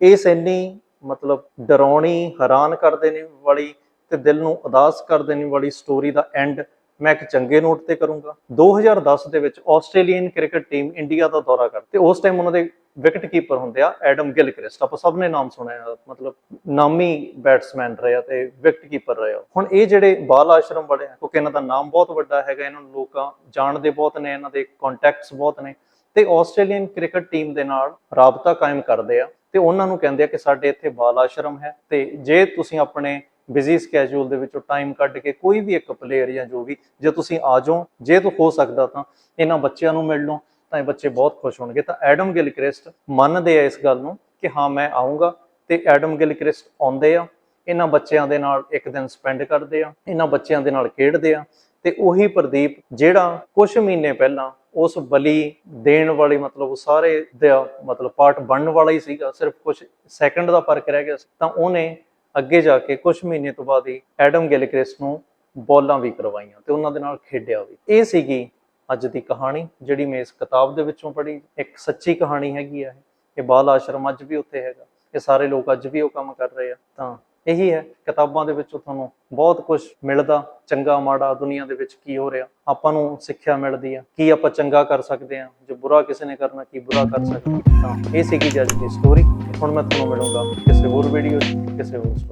ਇਸ ਇੰਨੀ ਮਤਲਬ ਡਰਾਉਣੀ, ਹੈਰਾਨ ਕਰ ਦੇਣ ਵਾਲੀ ਤੇ ਦਿਲ ਨੂੰ ਉਦਾਸ ਕਰ ਦੇਣ ਵਾਲੀ ਸਟੋਰੀ ਦਾ ਐਂਡ ਮੈਂ ਇੱਕ ਚੰਗੇ ਨੋਟ ਤੇ ਕਰੂੰਗਾ। 2010 ਦੇ ਵਿੱਚ ਆਸਟ੍ਰੇਲੀਅਨ ਕ੍ਰਿਕਟ ਟੀਮ ਇੰਡੀਆ ਦਾ ਦੌਰਾ ਕਰਦੀ ਉਸ ਟਾਈਮ ਉਹਨਾਂ ਦੇ ਵਿਕਟ ਕੀਪਰ ਹੁੰਦੇ ਆ, ਐਡਮ ਗਿਲਕ੍ਰਿਸਟ। ਆਪਾਂ ਸਭ ਨੇ ਨਾਮ ਸੁਣਿਆ, ਮਤਲਬ ਨਾਮੀ ਬੈਟਸਮੈਨ ਰਹੇ ਆ ਤੇ ਵਿਕਟ ਕੀਪਰ ਰਹੇ ਆ। ਹੁਣ ਇਹ ਜਿਹੜੇ ਬਾਲ ਆਸ਼ਰਮ ਵਾਲੇ ਆ, ਕਿਉਂਕਿ ਇਹਨਾਂ ਦਾ ਨਾਮ ਬਹੁਤ ਵੱਡਾ ਹੈਗਾ, ਇਹਨਾਂ ਨੂੰ ਲੋਕਾਂ ਜਾਣਦੇ ਬਹੁਤ ਨੇ, ਇਹਨਾਂ ਦੇ ਕੰਟੈਕਟਸ ਬਹੁਤ ਨੇ ਤੇ ਆਸਟ੍ਰੇਲੀਅਨ ਕ੍ਰਿਕਟ ਟੀਮ ਦੇ ਨਾਲ ਰਾਬਤਾ ਕਾਇਮ ਕਰਦੇ ਆ। ਤੇ ਉਹਨਾਂ ਨੂੰ ਕਹਿੰਦੇ ਆ ਕਿ ਸਾਡੇ ਇੱਥੇ ਬਾਲ ਆਸ਼ਰਮ ਹੈ ਤੇ ਜੇ ਤੁਸੀਂ ਆਪਣੇ ਬਿਜ਼ੀ ਸਕੇਜੂਲ ਦੇ ਵਿੱਚੋਂ ਟਾਈਮ ਕੱਢ ਕੇ ਕੋਈ ਵੀ ਇੱਕ ਪਲੇਅਰ ਜਾਂ ਜੋ ਵੀ, ਜੇ ਤੁਸੀਂ ਆ ਜਾਓ, ਜੇ ਤੋਂ ਹੋ ਸਕਦਾ ਤਾਂ ਇਹਨਾਂ ਬੱਚਿਆਂ ਨੂੰ ਮਿਲ ਲਓ, ਤਾਂ ਇਹ ਬੱਚੇ ਬਹੁਤ ਖੁਸ਼ ਹੋਣਗੇ। ਤਾਂ ਐਡਮ ਗਿਲਕ੍ਰਿਸਟ ਮੰਨਦੇ ਆ ਇਸ ਗੱਲ ਨੂੰ ਕਿ ਹਾਂ, ਮੈਂ ਆਉਂਗਾ ਤੇ ਐਡਮ ਗਿਲਕ੍ਰਿਸਟ ਆਉਂਦੇ ਆ, ਇਹਨਾਂ ਬੱਚਿਆਂ ਦੇ ਨਾਲ ਇੱਕ ਦਿਨ ਸਪੈਂਡ ਕਰਦੇ ਆ, ਇਹਨਾਂ ਬੱਚਿਆਂ ਦੇ ਨਾਲ ਖੇਡਦੇ ਆ ਤੇ ਉਹੀ ਪ੍ਰਦੀਪ ਜਿਹੜਾ ਕੁਝ ਮਹੀਨੇ ਪਹਿਲਾਂ ਉਸ ਬਲੀ ਦੇਣ ਵਾਲੀ ਮਤਲਬ ਉਹ ਸਾਰੇ ਦਾ ਮਤਲਬ ਪਾਰਟ ਬਣਨ ਵਾਲਾ ਹੀ ਸੀਗਾ, ਸਿਰਫ ਕੁਝ ਸੈਕਿੰਡ ਦਾ ਫ਼ਰਕ ਰਹਿ ਗਿਆ ਸੀ, ਤਾਂ ਉਹਨੇ ਅੱਗੇ ਜਾ ਕੇ ਕੁਝ ਮਹੀਨੇ ਤੋਂ ਬਾਅਦ ਹੀ ਐਡਮ ਗਿਲਕ੍ਰਿਸਟ ਨੂੰ ਬੋਲਾਂ ਵੀ ਕਰਵਾਈਆਂ ਤੇ ਉਹਨਾਂ ਦੇ ਨਾਲ ਖੇਡਿਆ ਵੀ। ਇਹ ਸੀਗੀ ਅੱਜ ਦੀ ਕਹਾਣੀ, ਜਿਹੜੀ ਮੈਂ ਇਸ ਕਿਤਾਬ ਦੇ ਵਿੱਚੋਂ ਪੜ੍ਹੀ, ਇੱਕ ਸੱਚੀ ਕਹਾਣੀ ਹੈਗੀ ਆ ਇਹ ਬਾਲ ਆਸ਼ਰਮ ਅੱਜ ਵੀ ਉੱਥੇ ਹੈਗਾ। ਇਹ ਸਾਰੇ ਲੋਕ ਅੱਜ ਵੀ ਉਹ ਕੰਮ ਕਰ ਰਹੇ ਆ, ਤਾਂ ਇਹੀ ਹੈ, ਕਿਤਾਬਾਂ ਦੇ ਵਿੱਚੋਂ ਤੁਹਾਨੂੰ ਬਹੁਤ ਕੁਝ ਮਿਲਦਾ, ਚੰਗਾ ਮਾੜਾ ਦੁਨੀਆ ਦੇ ਵਿੱਚ ਕੀ ਹੋ ਰਿਹਾ, ਆਪਾਂ ਨੂੰ ਸਿੱਖਿਆ ਮਿਲਦੀ ਆ, ਕੀ ਆਪਾਂ ਚੰਗਾ ਕਰ ਸਕਦੇ ਆ, ਜੇ ਬੁਰਾ ਕਿਸੇ ਨੇ ਕਰਨਾ, ਕੀ ਬੁਰਾ ਕਰ ਸਕਦੇ ਹਾਂ। ਤਾਂ ਇਹ ਸੀਗੀ ਜੀ ਅੱਜ ਦੀ ਸਟੋਰੀ ਹੁਣ ਮੈਂ ਤੁਹਾਨੂੰ ਮਿਲੂੰਗਾ ਕਿਸੇ ਹੋਰ ਵੀਡੀਓ 'ਚ, ਕਿਸੇ ਹੋਰ story